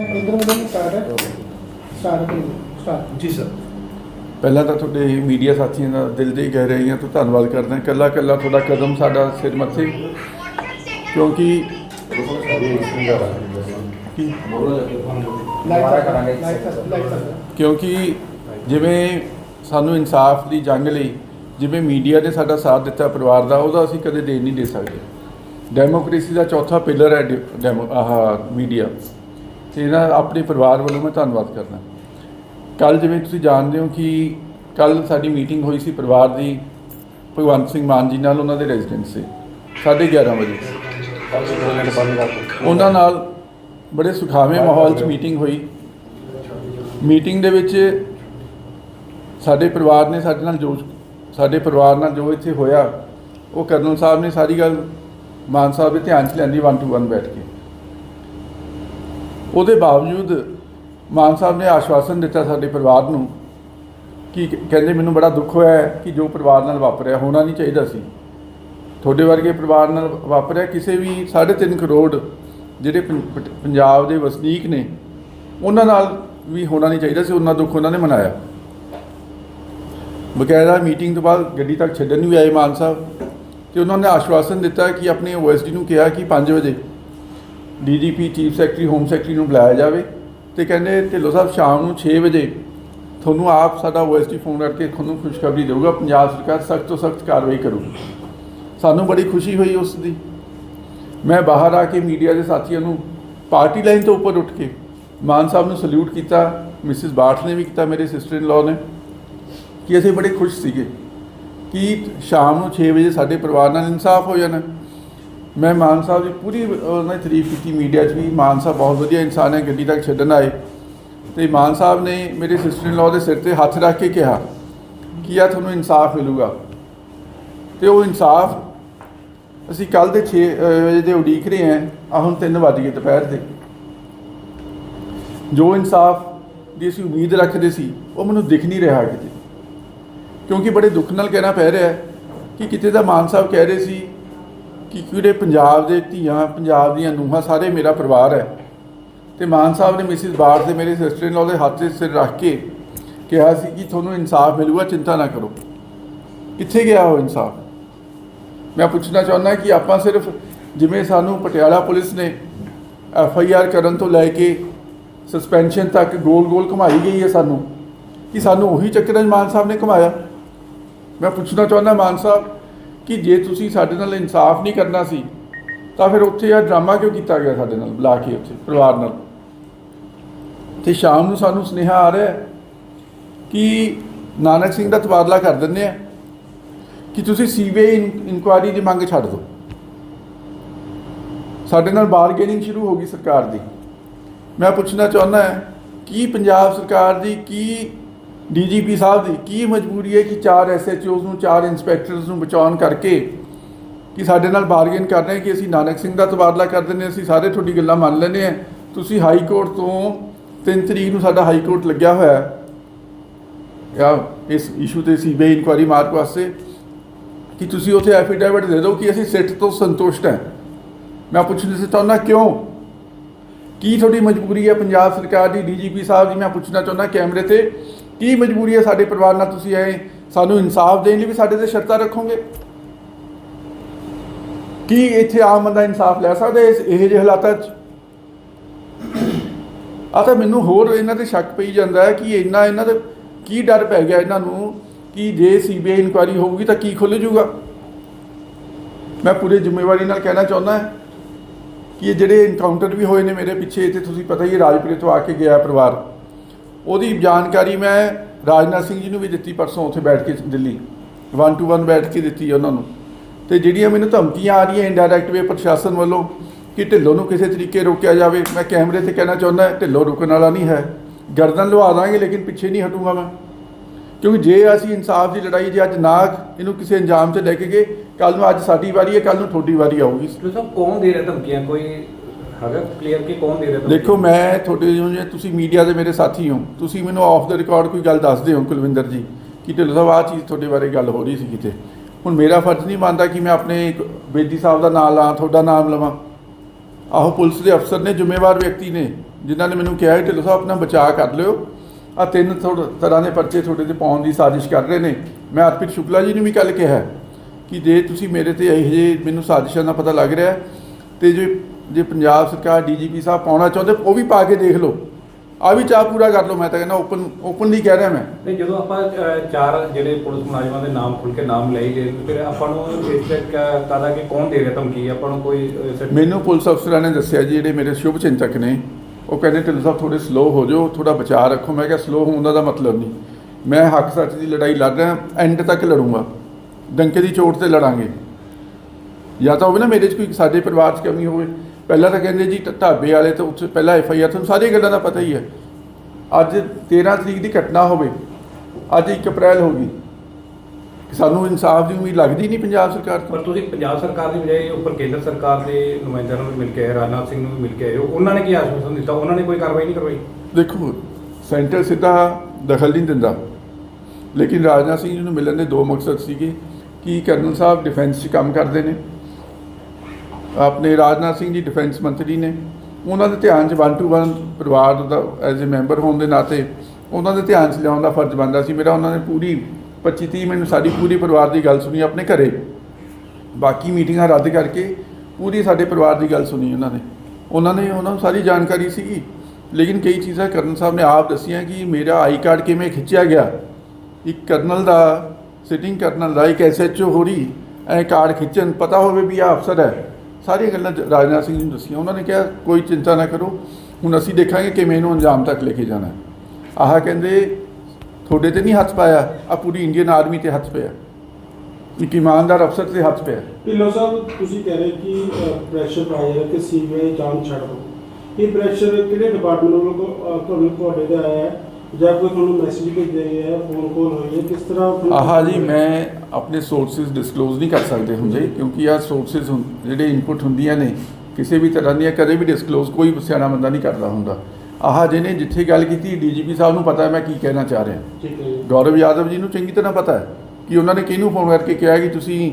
ਇਧਰ ਮੈਨੂੰ ਸਟਾਰਟ ਹੈ। ਸਟਾਰਟ ਕਰੋ ਸਟਾਰਟ ਜੀ ਸਰ। ਪਹਿਲਾਂ ਤਾਂ ਤੁਹਾਡੇ ਮੀਡੀਆ ਸਾਥੀਆਂ ਦਾ ਦਿਲ ਦੀ ਗਹਿਰਾਈਆਂ ਤੋਂ ਧੰਨਵਾਦ ਕਰਦਾ ਕੱਲਾ ਕੱਲਾ ਤੁਹਾਡਾ ਕਦਮ ਸਾਡਾ ਸਿਰ ਮੱਥੇ। ਕਿਉਂਕਿ ਕਿਉਂਕਿ ਜਿਵੇਂ ਸਾਨੂੰ ਇਨਸਾਫ ਦੀ ਜੰਗ ਲਈ ਜਿਵੇਂ ਮੀਡੀਆ ਨੇ ਸਾਡਾ ਸਾਥ ਦਿੱਤਾ ਪਰਿਵਾਰ ਦਾ ਉਹਦਾ ਅਸੀਂ ਕਦੇ ਦੇ ਨਹੀਂ ਦੇ ਸਕਦੇ। ਡੈਮੋਕ੍ਰੇਸੀ ਦਾ ਚੌਥਾ ਪਿਲਰ ਹੈ ਡੈ- ਡੈਮੋ ਆਹ ਮੀਡੀਆ। ਤੇ ਇਹਨਾਂ ਆਪਣੇ ਪਰਿਵਾਰ ਵੱਲੋਂ ਮੈਂ ਧੰਨਵਾਦ ਕਰਦਾ। ਕੱਲ ਜਿਵੇਂ ਤੁਸੀਂ ਜਾਣਦੇ ਹੋ ਕਿ ਕੱਲ ਸਾਡੀ ਮੀਟਿੰਗ ਹੋਈ ਸੀ ਪਰਿਵਾਰ ਦੀ, ਭਗਵੰਤ ਸਿੰਘ ਮਾਨ ਜੀ ਨਾਲ ਉਹਨਾਂ ਦੇ ਰੈਜ਼ੀਡੈਂਸ ਸੇ 11:30 ਵਜੇ। ਉਹਨਾਂ ਨਾਲ ਬੜੇ ਸੁਖਾਵੇਂ ਮਾਹੌਲ 'ਚ ਮੀਟਿੰਗ ਹੋਈ। ਮੀਟਿੰਗ ਦੇ ਵਿੱਚ ਸਾਡੇ ਪਰਿਵਾਰ ਨੇ ਸਾਡੇ ਨਾਲ ਜੋ, ਸਾਡੇ ਪਰਿਵਾਰ ਨਾਲ ਜੋ ਇੱਥੇ ਹੋਇਆ, ਉਹ ਕਰਨਲ ਸਾਹਿਬ ਨੇ ਸਾਰੀ ਗੱਲ ਮਾਨ ਸਾਹਿਬ ਦੇ ਧਿਆਨ 'ਚ ਲਿਆਂਦੀ 1 ਟੂ 1 ਬੈਠ ਕੇ। ਉਹਦੇ ਬਾਵਜੂਦ ਮਾਨ ਸਾਹਿਬ ਨੇ ਆਸ਼ਵਾਸਨ ਦਿੱਤਾ ਸਾਡੇ ਪਰਿਵਾਰ ਨੂੰ ਕਿ ਕਹਿੰਦੇ ਮੈਨੂੰ ਬੜਾ ਦੁੱਖ ਹੋਇਆ ਕਿ ਜੋ ਪਰਿਵਾਰ ਨਾਲ ਵਾਪਰਿਆ, ਹੋਣਾ ਨਹੀਂ ਚਾਹੀਦਾ ਸੀ। ਤੁਹਾਡੇ ਵਰਗੇ ਪਰਿਵਾਰ ਨਾਲ ਵਾਪਰਿਆ ਕਿਸੇ ਵੀ 3.5 ਕਰੋੜ ਜਿਹੜੇ ਪੰਜਾਬ ਦੇ ਵਸਨੀਕ ਨੇ, ਉਹਨਾਂ ਨਾਲ ਵੀ ਹੋਣਾ ਨਹੀਂ ਚਾਹੀਦਾ ਸੀ, ਉਹਨਾਂ ਦੁੱਖ ਉਹਨਾਂ ਨੇ ਮਨਾਇਆ। ਬਕਾਇਦਾ ਮੀਟਿੰਗ ਤੋਂ ਬਾਅਦ ਗੱਡੀ ਤੱਕ ਛੱਡਣ ਵੀ ਆਏ ਮਾਨ ਸਾਹਿਬ ਤੇ ਉਹਨਾਂ ਨੇ ਆਸ਼ਵਾਸਨ ਦਿੱਤਾ ਕਿ ਆਪਣੇ ਓਐਸਡੀ ਨੂੰ ਕਿਹਾ ਕਿ 5 ਵਜੇ DGP, chief secretary, home secretary ਨੂੰ ਬੁਲਾਇਆ ਜਾਵੇ ਤੇ ਕਹਿੰਦੇ ਢਿੱਲੋਂ ਸਾਹਿਬ ਸ਼ਾਮ ਨੂੰ 6 ਵਜੇ ਤੁਹਾਨੂੰ ਆਪ ਸਾਡਾ ਓਐਸਡੀ ਫੋਨ ਕਰਕੇ ਤੁਹਾਨੂੰ ਖੁਸ਼ਖਬਰੀ ਦੇਊਗਾ, ਪੰਜਾਬ ਸਰਕਾਰ ਸਖਤ ਤੋਂ ਸਖਤ ਕਾਰਵਾਈ ਕਰੂਗੀ। ਸਾਨੂੰ ਬੜੀ ਖੁਸ਼ੀ ਹੋਈ ਉਸ ਦੀ। ਮੈਂ ਬਾਹਰ ਆ ਕੇ ਮੀਡੀਆ ਦੇ ਸਾਥੀਆਂ ਨੂੰ ਪਾਰਟੀ ਲਾਈਨ ਤੋਂ ਉੱਪਰ ਉੱਠ ਕੇ ਮਾਨ ਸਾਹਿਬ ਨੂੰ ਸਲੂਟ ਕੀਤਾ, ਮਿਸਿਸ ਬਾਠ ਨੇ ਵੀ ਕੀਤਾ, ਮੇਰੇ ਸਿਸਟਰ ਇਨ ਲਾਅ ਨੇ, ਕਿ ਅਸੀਂ ਬੜੇ ਖੁਸ਼ ਸੀਗੇ ਕਿ ਸ਼ਾਮ ਨੂੰ 6 ਵਜੇ ਸਾਡੇ ਪਰਿਵਾਰ ਨਾਲ ਇਨਸਾਫ ਹੋ ਜਾਣਾ। ਮੈਂ ਮਾਨ ਸਾਹਿਬ ਦੀ ਪੂਰੀ ਉਹਨਾਂ ਦੀ ਤਾਰੀਫ ਕੀਤੀ ਮੀਡੀਆ 'ਚ ਵੀ ਮਾਨ ਸਾਹਿਬ ਬਹੁਤ ਵਧੀਆ ਇਨਸਾਨ ਹੈ, ਗੱਡੀ ਤੱਕ ਛੱਡਣ ਆਏ। ਤੇ ਮਾਨ ਸਾਹਿਬ ਨੇ ਮੇਰੇ ਸਿਸਟਰ ਇਨ ਲਾਅ ਦੇ ਸਿਰ ਤੇ ਹੱਥ ਰੱਖ ਕੇ ਕਿਹਾ ਕਿ ਆ ਤੁਹਾਨੂੰ ਇਨਸਾਫ ਮਿਲੂਗਾ। ਤੇ ਉਹ ਇਨਸਾਫ ਅਸੀਂ ਕੱਲ ਦੇ 6 ਵਜੇ ਦੇ ਉਡੀਕ ਰਹੇ ਹਾਂ ਆ ਹੁਣ 3 ਵੱਜ ਗਏ ਦੁਪਹਿਰ ਦੇ। ਜੋ ਇਨਸਾਫ ਦੀ ਅਸੀਂ ਉਮੀਦ ਰੱਖਦੇ ਸੀ, ਉਹ ਮੈਨੂੰ ਦਿਖ ਨਹੀਂ ਰਿਹਾ ਕਿਤੇ। ਕਿਉਂਕਿ ਬੜੇ ਦੁੱਖ ਨਾਲ ਕਹਿਣਾ ਪੈ ਰਿਹਾ ਕਿ ਕਿਤੇ ਦਾ ਮਾਨ ਸਾਹਿਬ ਕਹਿ ਰਹੇ ਸੀ ਕਿ ਕਿਹੜੇ ਪੰਜਾਬ ਦੇ ਧੀਆਂ, ਪੰਜਾਬ ਦੀਆਂ ਨੂੰਹਾਂ ਸਾਰੇ ਮੇਰਾ ਪਰਿਵਾਰ ਹੈ। ਤੇ ਮਾਨ ਸਾਹਿਬ ਨੇ ਮਿਸਿਸ ਬਾਰ ਤੇ ਮੇਰੇ ਸਿਸਟਰ ਇਨ ਲਾਅ ਦੇ ਹੱਥ 'ਤੇ ਸਿਰ ਰੱਖ ਕੇ ਕਿਹਾ ਸੀ ਕਿ ਤੁਹਾਨੂੰ ਇਨਸਾਫ ਮਿਲੂਗਾ, ਚਿੰਤਾ ਨਾ ਕਰੋ। ਕਿੱਥੇ ਗਿਆ ਉਹ ਇਨਸਾਫ? ਮੈਂ ਪੁੱਛਣਾ ਚਾਹੁੰਦਾ ਕਿ ਆਪਾਂ ਸਿਰਫ ਜਿਵੇਂ ਸਾਨੂੰ ਪਟਿਆਲਾ ਪੁਲਿਸ ਨੇ ਐਫ ਆਈ ਆਰ ਕਰਨ ਤੋਂ ਲੈ ਕੇ ਸਸਪੈਂਸ਼ਨ ਤੱਕ ਗੋਲ-ਗੋਲ ਘੁਮਾਈ ਗਈ ਹੈ ਸਾਨੂੰ, ਕਿ ਸਾਨੂੰ ਉਹੀ ਚੱਕਰਾਂ ਮਾਨ ਸਾਹਿਬ ਨੇ ਘੁਮਾਇਆ? ਮੈਂ ਪੁੱਛਣਾ ਚਾਹੁੰਦਾ ਮਾਨ ਸਾਹਿਬ ਕਿ ਜੇ ਤੁਸੀਂ ਸਾਡੇ ਨਾਲ ਇਨਸਾਫ ਨਹੀਂ ਕਰਨਾ ਸੀ, ਤਾਂ ਫਿਰ ਉੱਥੇ ਇਹ ਡਰਾਮਾ ਕਿਉਂ ਕੀਤਾ ਗਿਆ ਸਾਡੇ ਨਾਲ, ਬੁਲਾ ਕੇ ਉੱਥੇ, ਪਰਿਵਾਰ ਨਾਲ? ਤੇ ਸ਼ਾਮ ਨੂੰ ਸਾਨੂੰ ਸੁਨੇਹਾ ਆ ਰਿਹਾ ਕਿ ਨਾਨਕ ਸਿੰਘ ਦਾ ਤਬਾਦਲਾ ਕਰ ਦਿੰਦੇ ਆ, ਕਿ ਤੁਸੀਂ ਸੀਬੀਆਈ ਇਨਕੁਆਇਰੀ ਦੀ ਮੰਗ ਛੱਡ ਦਿਓ। ਸਾਡੇ ਨਾਲ ਬਾਰਗੇਨਿੰਗ ਸ਼ੁਰੂ ਹੋ ਗਈ ਸਰਕਾਰ ਦੀ। ਮੈਂ ਪੁੱਛਣਾ ਚਾਹੁੰਦਾ ਹਾਂ, ਕੀ ਪੰਜਾਬ ਸਰਕਾਰ ਦੀ ਕੀ ਡੀਜੀਪੀ ਸਾਹਿਬ ਦੀ ਕੀ ਮਜਬੂਰੀ ਹੈ ਕਿ ਚਾਰ ਐਸਐਚਓਸ ਨੂੰ, ਚਾਰ ਇੰਸਪੈਕਟਰਸ ਨੂੰ ਬਚਾਉਣ ਕਰਕੇ ਕਿ ਸਾਡੇ ਨਾਲ ਬਾਰਗੇਨ ਕਰ ਰਹੇ ਕਿ ਅਸੀਂ ਨਾਨਕ ਸਿੰਘ ਦਾ ਤਬਾਦਲਾ ਕਰ ਦਿੰਦੇ ਅਸੀਂ ਸਾਰੇ ਤੁਹਾਡੀ ਗੱਲਾਂ ਮੰਨ ਲੈਂਦੇ ਹਾਂ। ਤੁਸੀਂ ਹਾਈ ਕੋਰਟ ਤੋਂ 3 ਤਰੀਕ ਨੂੰ ਸਾਡਾ ਹਾਈ ਕੋਰਟ ਲੱਗਿਆ ਹੋਇਆ ਹੈ। ਜਾਂ ਇਸ ਇਸ਼ੂ ਤੇ ਸੀਬੀਆਈ ਇਨਕੁਆਇਰੀ ਮਾਰਕ ਵਾਸਤੇ ਕਿ ਤੁਸੀਂ ਉੱਥੇ ਐਫੀਡੇਵਿਟ ਦੇ ਦਿਓ ਕਿ ਅਸੀਂ ਸਿੱਟ ਤੋਂ ਸੰਤੁਸ਼ਟ ਹਾਂ। ਮੈਂ ਪੁੱਛਣਾ ਸੀ ਚਾਹੁੰਦਾ ਕਿਉਂ? ਕੀ ਤੁਹਾਡੀ ਮਜਬੂਰੀ ਹੈ ਪੰਜਾਬ ਸਰਕਾਰ ਦੀ? ਡੀਜੀਪੀ ਸਾਹਿਬ ਦੀ ਮੈਂ ਪੁੱਛਣਾ ਚਾਹੁੰਦਾ ਕੈਮਰੇ ਤੇ ਕੀ ਮਜਬੂਰੀ ਹੈ ਸਾਡੇ ਪਰਿਵਾਰ ਨਾਲ ਤੁਸੀਂ ਆਏ ਸਾਨੂੰ ਇਨਸਾਫ ਦੇਣ ਲਈ ਵੀ ਸਾਡੇ ਤੇ ਸ਼ਰਤਾਂ ਰੱਖੋਗੇ? ਕੀ ਇੱਥੇ ਆਮ ਬੰਦਾ ਇਨਸਾਫ ਲੈ ਸਕਦਾ ਇਸ ਇਹੋ ਜਿਹੇ ਹਾਲਾਤਾਂ 'ਚ? ਆ ਤਾਂ ਮੈਨੂੰ ਹੋਰ ਇਹਨਾਂ ਤੇ ਸ਼ੱਕ ਪਈ ਜਾਂਦਾ ਹੈ ਕਿ ਇੰਨਾ ਇਹਨਾਂ ਦਾ ਕੀ ਡਰ ਪੈ ਗਿਆ ਇਹਨਾਂ ਨੂੰ ਕਿ ਜੇ ਸੀਬੀਆਈ ਇਨਕੁਆਇਰੀ ਹੋਊਗੀ ਤਾਂ ਕੀ ਖੁੱਲ ਜਾਊਗਾ? ਮੈਂ ਪੂਰੀ ਜ਼ਿੰਮੇਵਾਰੀ ਨਾਲ ਕਹਿਣਾ ਚਾਹੁੰਦਾ ਕਿ ਇਹ ਜਿਹੜੇ ਇਨਕਾਊਂਟਰ ਵੀ ਹੋਏ ਨੇ ਮੇਰੇ ਪਿੱਛੇ ਤੇ ਤੁਸੀਂ ਪਤਾ ਹੀ ਰਾਜਪੁਰੇ ਤੋਂ ਆ ਕੇ ਗਿਆ ਪਰਿਵਾਰ। ਉਹਦੀ ਜਾਣਕਾਰੀ ਮੈਂ ਰਾਜਨਾਥ ਸਿੰਘ ਜੀ ਨੂੰ ਵੀ ਦਿੱਤੀ ਪਰਸੋਂ ਉੱਥੇ ਬੈਠ ਕੇ ਦਿੱਲੀ। 1 ਟੂ 1 ਬੈਠ ਕੇ ਦਿੱਤੀ ਉਹਨਾਂ ਨੂੰ। ਤੇ ਜਿਹੜੀਆਂ ਮੈਨੂੰ ਧਮਕੀਆਂ ਆ ਰਹੀਆਂ ਇਨਡਾਇਰੈਕਟ ਵੇ ਪ੍ਰਸ਼ਾਸਨ ਵੱਲੋਂ ਕਿ ਢਿੱਲੋਂ ਨੂੰ ਕਿਸੇ ਤਰੀਕੇ ਰੋਕਿਆ ਜਾਵੇ, ਮੈਂ ਕੈਮਰੇ ਤੇ ਕਹਿਣਾ ਚਾਹੁੰਦਾ ਢਿੱਲੋਂ ਰੁਕਣ ਵਾਲਾ ਨਹੀਂ ਹੈ। ਗਰਦਨ ਲਵਾ ਦਾਂਗੇ, ਲੇਕਿਨ ਪਿੱਛੇ ਨਹੀਂ ਹਟੂੰਗਾ ਮੈਂ। ਕਿਉਂਕਿ ਜੇ ਅਸੀਂ ਇਨਸਾਫ ਦੀ ਲੜਾਈ ਜੇ ਅੱਜ ਨਾ ਇਹਨੂੰ ਕਿਸੇ ਅੰਜਾਮ ਤੇ ਲੈ ਕੇ ਗਏ ਕੱਲ ਨੂੰ ਅੱਜ ਸਾਡੀ ਵਾਰੀ ਹੈ ਕੱਲ ਨੂੰ ਤੁਹਾਡੀ ਵਾਰੀ ਆਊਗੀ। ਡਾਕਟਰ ਕੌਣ ਦੇ ਰਿਹਾ ਧਮਕੀਆਂ? ਕੋਈ ਹੈਗਾ ਕਲੀਅਰ ਕਿ ਕੌਣ ਦੇ ਰਿਹਾ ਧਮਕੀਆਂ? ਦੇਖੋ ਮੈਂ ਤੁਹਾਡੇ ਜਿਵੇਂ ਤੁਸੀਂ ਮੀਡੀਆ ਦੇ ਮੇਰੇ ਸਾਥੀ ਹੋ ਤੁਸੀਂ ਮੈਨੂੰ ਆਫ ਦਾ ਰਿਕਾਰਡ ਕੋਈ ਗੱਲ ਦੱਸਦੇ ਹੋ ਕੁਲਵਿੰਦਰ ਜੀ ਕਿ ਢਿੱਲੋਂ ਸਾਹਿਬ ਆਹ ਚੀਜ਼ ਤੁਹਾਡੇ ਬਾਰੇ ਗੱਲ ਹੋ ਰਹੀ ਸੀ ਕਿਤੇ। ਹੁਣ ਮੇਰਾ ਫਰਜ਼ ਨਹੀਂ ਬਣਦਾ ਕਿ ਮੈਂ ਆਪਣੇ ਇੱਕ ਬੇਦੀ ਸਾਹਿਬ ਦਾ ਨਾਮ ਲਾਂ ਤੁਹਾਡਾ ਨਾਮ ਲਵਾਂ। ਆਹੋ ਪੁਲਿਸ ਦੇ ਅਫਸਰ ਨੇ ਜ਼ਿੰਮੇਵਾਰ ਵਿਅਕਤੀ ਨੇ ਜਿਨ੍ਹਾਂ ਨੇ ਮੈਨੂੰ ਕਿਹਾ ਕਿ ਢਿੱਲੋਂ ਸਾਹਿਬ ਆਪਣਾ ਬਚਾਅ ਕਰ ਲਿਓ। ਆ ਤਿੰਨ ਥੋੜ ਤਰ੍ਹਾਂ ਦੇ ਪਰਚੇ ਤੁਹਾਡੇ ਤੇ ਪਾਉਣ ਦੀ ਸਾਜ਼ਿਸ਼ ਕਰ ਰਹੇ ਨੇ। ਮੈਂ ਅਰਪਿਤ ਸ਼ੁਕਲਾ ਜੀ ਨੂੰ ਵੀ ਕੱਲ ਕਿਹਾ ਕਿ ਜੇ ਤੁਸੀਂ ਮੇਰੇ ਤੇ ਇਹੋ ਜਿਹੇ ਮੈਨੂੰ ਸਾਜ਼ਿਸ਼ਾਂ ਦਾ ਪਤਾ ਲੱਗ ਰਿਹਾ ਹੈ, ਤੇ ਜੇ ਜੇ ਪੰਜਾਬ ਸਰਕਾਰ ਡੀਜੀਪੀ ਸਾਹਿਬ ਪਾਉਣਾ ਚਾਹੁੰਦੇ ਉਹ ਵੀ ਪਾ ਕੇ ਦੇਖ ਲਓ। ਆ ਵੀ ਚਾਹ ਪੂਰਾ ਕਰ ਲਓ ਮੈਂ ਤਾਂ ਕਹਿੰਦਾ ਓਪਨ ਓਪਨਲੀ ਕਹਿ ਰਿਹਾ ਮੈਂ। ਨਹੀਂ ਜਦੋਂ ਆਪਾਂ ਅਹ, ਚਾਰ ਜਿਹੜੇ ਪੁਲਿਸ ਮੁਲਾਜ਼ਮਾਂ ਦੇ ਨਾਮ ਖੁੱਲ ਕੇ ਨਾਮ ਲਏ ਗਏ ਫਿਰ ਆਪਾਂ ਨੂੰ ਇਸ ਤੇ ਕਾਦਾ ਕਿ ਕੌਣ ਦੇ ਰਿਹਾ ਧਮਕੀ? ਆਪਾਂ ਨੂੰ ਕੋਈ ਅਹ, ਮੈਨੂੰ ਪੁਲਿਸ ਅਫਸਰਾਂ ਨੇ ਦੱਸਿਆ ਜੀ ਜਿਹੜੇ ਮੇਰੇ ਸ਼ੁਭ ਚਿੰਤਕ ਨੇ ਉਹ ਕਹਿੰਦੇ ਢਿੱਲੋਂ ਸਾਹਿਬ ਥੋੜੇ ਸਲੋ ਹੋ ਜਾਓ ਥੋੜਾ ਬਚਾਅ ਰੱਖੋ। ਮੈਂ ਕਿਹਾ ਸਲੋ ਹੋਣ ਦਾ ਤਾਂ ਮਤਲਬ ਨਹੀਂ। ਮੈਂ ਹੱਕ ਸੱਚ ਦੀ ਲੜਾਈ ਲੜ ਰਿਹਾ ਐਂਡ ਤੱਕ ਲੜੂੰਗਾ। ਡੰਕੇ ਦੀ ਚੋਟ ਤੇ ਲੜਾਂਗੇ। ਜਾਂ ਤਾਂ ਹੋਵੇ ਨਾ ਮੇਰੇ 'ਚ ਕੋਈ ਸਾਡੇ ਪਰਿਵਾਰ 'ਚ ਕਮੀ ਹੋਵੇ। ਪਹਿਲਾਂ ਤਾਂ ਕਹਿੰਦੇ ਜੀ ਢਾਬੇ ਵਾਲੇ ਤੋਂ ਉੱਥੇ ਪਹਿਲਾਂ ਐਫ ਆਈ ਆਰ ਤੁਹਾਨੂੰ ਸਾਰੀਆਂ ਗੱਲਾਂ ਦਾ ਪਤਾ ਹੀ ਹੈ। ਅੱਜ 13 ਤਰੀਕ ਦੀ ਘਟਨਾ ਹੋਵੇ ਅੱਜ 1 ਅਪ੍ਰੈਲ ਹੋ ਗਈ ਸਾਨੂੰ ਇਨਸਾਫ ਦੀ ਉਮੀਦ ਲੱਗਦੀ ਨਹੀਂ ਪੰਜਾਬ ਸਰਕਾਰ ਤੋਂ। ਪਰ ਤੁਸੀਂ ਪੰਜਾਬ ਸਰਕਾਰ ਦੀ ਬਜਾਏ ਉੱਪਰ ਕੇਂਦਰ ਸਰਕਾਰ ਦੇ ਨੁਮਾਇੰਦਿਆਂ ਨੂੰ ਵੀ ਮਿਲ ਕੇ ਆਏ ਰਾਜਨਾਥ ਸਿੰਘ ਨੂੰ ਵੀ ਮਿਲ ਕੇ ਆਏ ਹੋ ਉਹਨਾਂ ਨੇ ਕੀ ਆਸ਼ਵਾਸਨ ਦਿੱਤਾ? ਉਹਨਾਂ ਨੇ ਕੋਈ ਕਾਰਵਾਈ ਨਹੀਂ ਕਰਵਾਈ? ਦੇਖੋ ਸੈਂਟਰ ਸਿੱਧਾ ਦਖਲ ਨਹੀਂ ਦਿੰਦਾ। ਲੇਕਿਨ ਰਾਜਨਾਥ ਸਿੰਘ ਜੀ ਨੂੰ ਮਿਲਣ ਦੇ ਦੋ ਮਕਸਦ ਸੀਗੇ ਕਿ ਕਰਨਲ ਸਾਹਿਬ ਡਿਫੈਂਸ 'ਚ ਕੰਮ ਕਰਦੇ ਨੇ। ਆਪਣੇ ਰਾਜਨਾਥ ਸਿੰਘ ਜੀ ਡਿਫੈਂਸ ਮੰਤਰੀ ਨੇ, ਉਹਨਾਂ ਦੇ ਧਿਆਨ 'ਚ ਵਨ ਟੂ ਵਨ ਪਰਿਵਾਰ ਦਾ ਐਜ਼ ਅ ਮੈਂਬਰ ਹੋਣ ਦੇ ਨਾਤੇ ਉਹਨਾਂ ਦੇ ਧਿਆਨ 'ਚ ਲਿਆਉਣ ਦਾ ਫਰਜ਼ ਬਣਦਾ ਸੀ। ਮੇਰਾ ਉਹਨਾਂ ਨੇ ਪੂਰੀ 25 30 ਮਿੰਟ ਸਾਡੀ ਪੂਰੀ ਪਰਿਵਾਰ ਦੀ ਗੱਲ ਸੁਣੀ ਆਪਣੇ ਘਰੇ। ਬਾਕੀ ਮੀਟਿੰਗਾਂ ਰੱਦ ਕਰਕੇ ਪੂਰੀ ਸਾਡੇ ਪਰਿਵਾਰ ਦੀ ਗੱਲ ਸੁਣੀ ਉਹਨਾਂ ਨੇ। ਉਹਨਾਂ ਨੇ ਉਹਨਾਂ ਨੂੰ ਸਾਰੀ ਜਾਣਕਾਰੀ ਸੀਗੀ। ਲੇਕਿਨ ਕਈ ਚੀਜ਼ਾਂ ਕਰਨ ਸਾਹਿਬ ਨੇ ਆਪ ਦੱਸੀਆਂ ਕਿ ਮੇਰਾ ਆਈ ਕਾਰਡ ਕਿਵੇਂ ਖਿੱਚਿਆ ਗਿਆ। ਇੱਕ ਕਰਨਲ ਦਾ ਸਿਟਿੰਗ ਕਰਨਲ ਦਾ ਇੱਕ ਐਸਐਚਓ ਹੋਰੀ, ਐ ਕਾਰਡ ਖਿੱਚਣ, ਪਤਾ ਹੋਵੇ ਵੀ ਆ ਅਫਸਰ ਹੈ। ਸਾਰੀਆਂ ਗੱਲਾਂ ਰਾਜਨਾਥ ਸਿੰਘ ਜੀ ਨੂੰ ਦੱਸੀਆਂ। ਉਹਨਾਂ ਨੇ ਕਿਹਾ, ਕੋਈ ਚਿੰਤਾ ਨਾ ਕਰੋ। ਹੁਣ ਅਸੀਂ ਦੇਖਾਂਗੇ ਕਿਵੇਂ ਇਹਨੂੰ ਅੰਜਾਮ ਤੱਕ ਲੈ ਕੇ ਜਾਣਾ ਆਹ ਕਹਿੰਦੇ, ਤੁਹਾਡੇ ਤੇ ਨਹੀਂ ਹੱਥ ਪਾਇਆ। ਆ ਪੂਰੀ ਇੰਡੀਅਨ ਆਰਮੀ ਤੇ ਹੱਥ ਪਿਆ। ਇੱਕ ਇਮਾਨਦਾਰ ਅਫਸਰ ਤੇ ਹੱਥ ਪਿਆ। ਢਿੱਲੋਂ ਸਾਹਿਬ, ਤੁਸੀਂ ਕਹਿ ਰਹੇ ਕਿ ਪ੍ਰੈਸ਼ਰ ਪਾਇਆ ਜਾ ਰਿਹਾ ਕਿ ਸੀਬੀਆਈ ਜਾਂਚ ਛੱਡ ਦਿਓ। ਇਹ ਪ੍ਰੈਸ਼ਰ ਕਿਹੜੇ ਡਿਪਾਰਟਮੈਂਟ ਵੱਲੋਂ ਤੁਹਾਨੂੰ ਤੁਹਾਡੇ ਤੇ ਆਇਆ ਹੈ? ਜਾਂ ਕੋਈ ਤੁਹਾਨੂੰ ਮੈਸੇਜ ਭੇਜਿਆ ਗਿਆ ਹੈ ਫੋਨ ਕਾਲ ਹੋਈ ਹੈ ਕਿਸ ਤਰ੍ਹਾਂ ਤੁਹਾਨੂੰ- ਆਹਾ ਜੀ ਮੈਂ ਆਪਣੇ ਸੋਰਸਸ ਡਿਸਕਲੋਜ਼ ਨਹੀਂ ਕਰ ਸਕਦੇ ਹੁੰਦੇ ਕਿਉਂਕਿ ਆ ਸੋਰਸਸ ਜਿਹੜੇ ਇਨਪੁਟ ਹੁੰਦੀਆਂ ਨੇ ਕਿਸੇ ਵੀ ਤਰ੍ਹਾਂ ਦੀਆਂ ਕਦੇ ਵੀ ਡਿਸਕਲੋਜ਼ ਕੋਈ ਸਿਆਣਾ ਬੰਦਾ ਨਹੀਂ ਕਰਦਾ ਹੁੰਦਾ। ਆਹ ਜਿਹਨੇ ਜਿੱਥੇ ਗੱਲ ਕੀਤੀ ਡੀਜੀਪੀ ਸਾਹਿਬ ਨੂੰ ਪਤਾ ਹੈ ਮੈਂ ਕੀ ਕਹਿਣਾ ਚਾਹ ਰਿਹਾ। ਠੀਕ ਹੈ ਜੀ। ਗੌਰਵ ਯਾਦਵ ਜੀ ਨੂੰ ਚੰਗੀ ਤਰ੍ਹਾਂ ਪਤਾ ਹੈ ਕਿ ਉਹਨਾਂ ਨੇ ਕਿਹਨੂੰ ਫੋਨ ਕਰਕੇ ਕਿਹਾ ਕਿ ਤੁਸੀਂ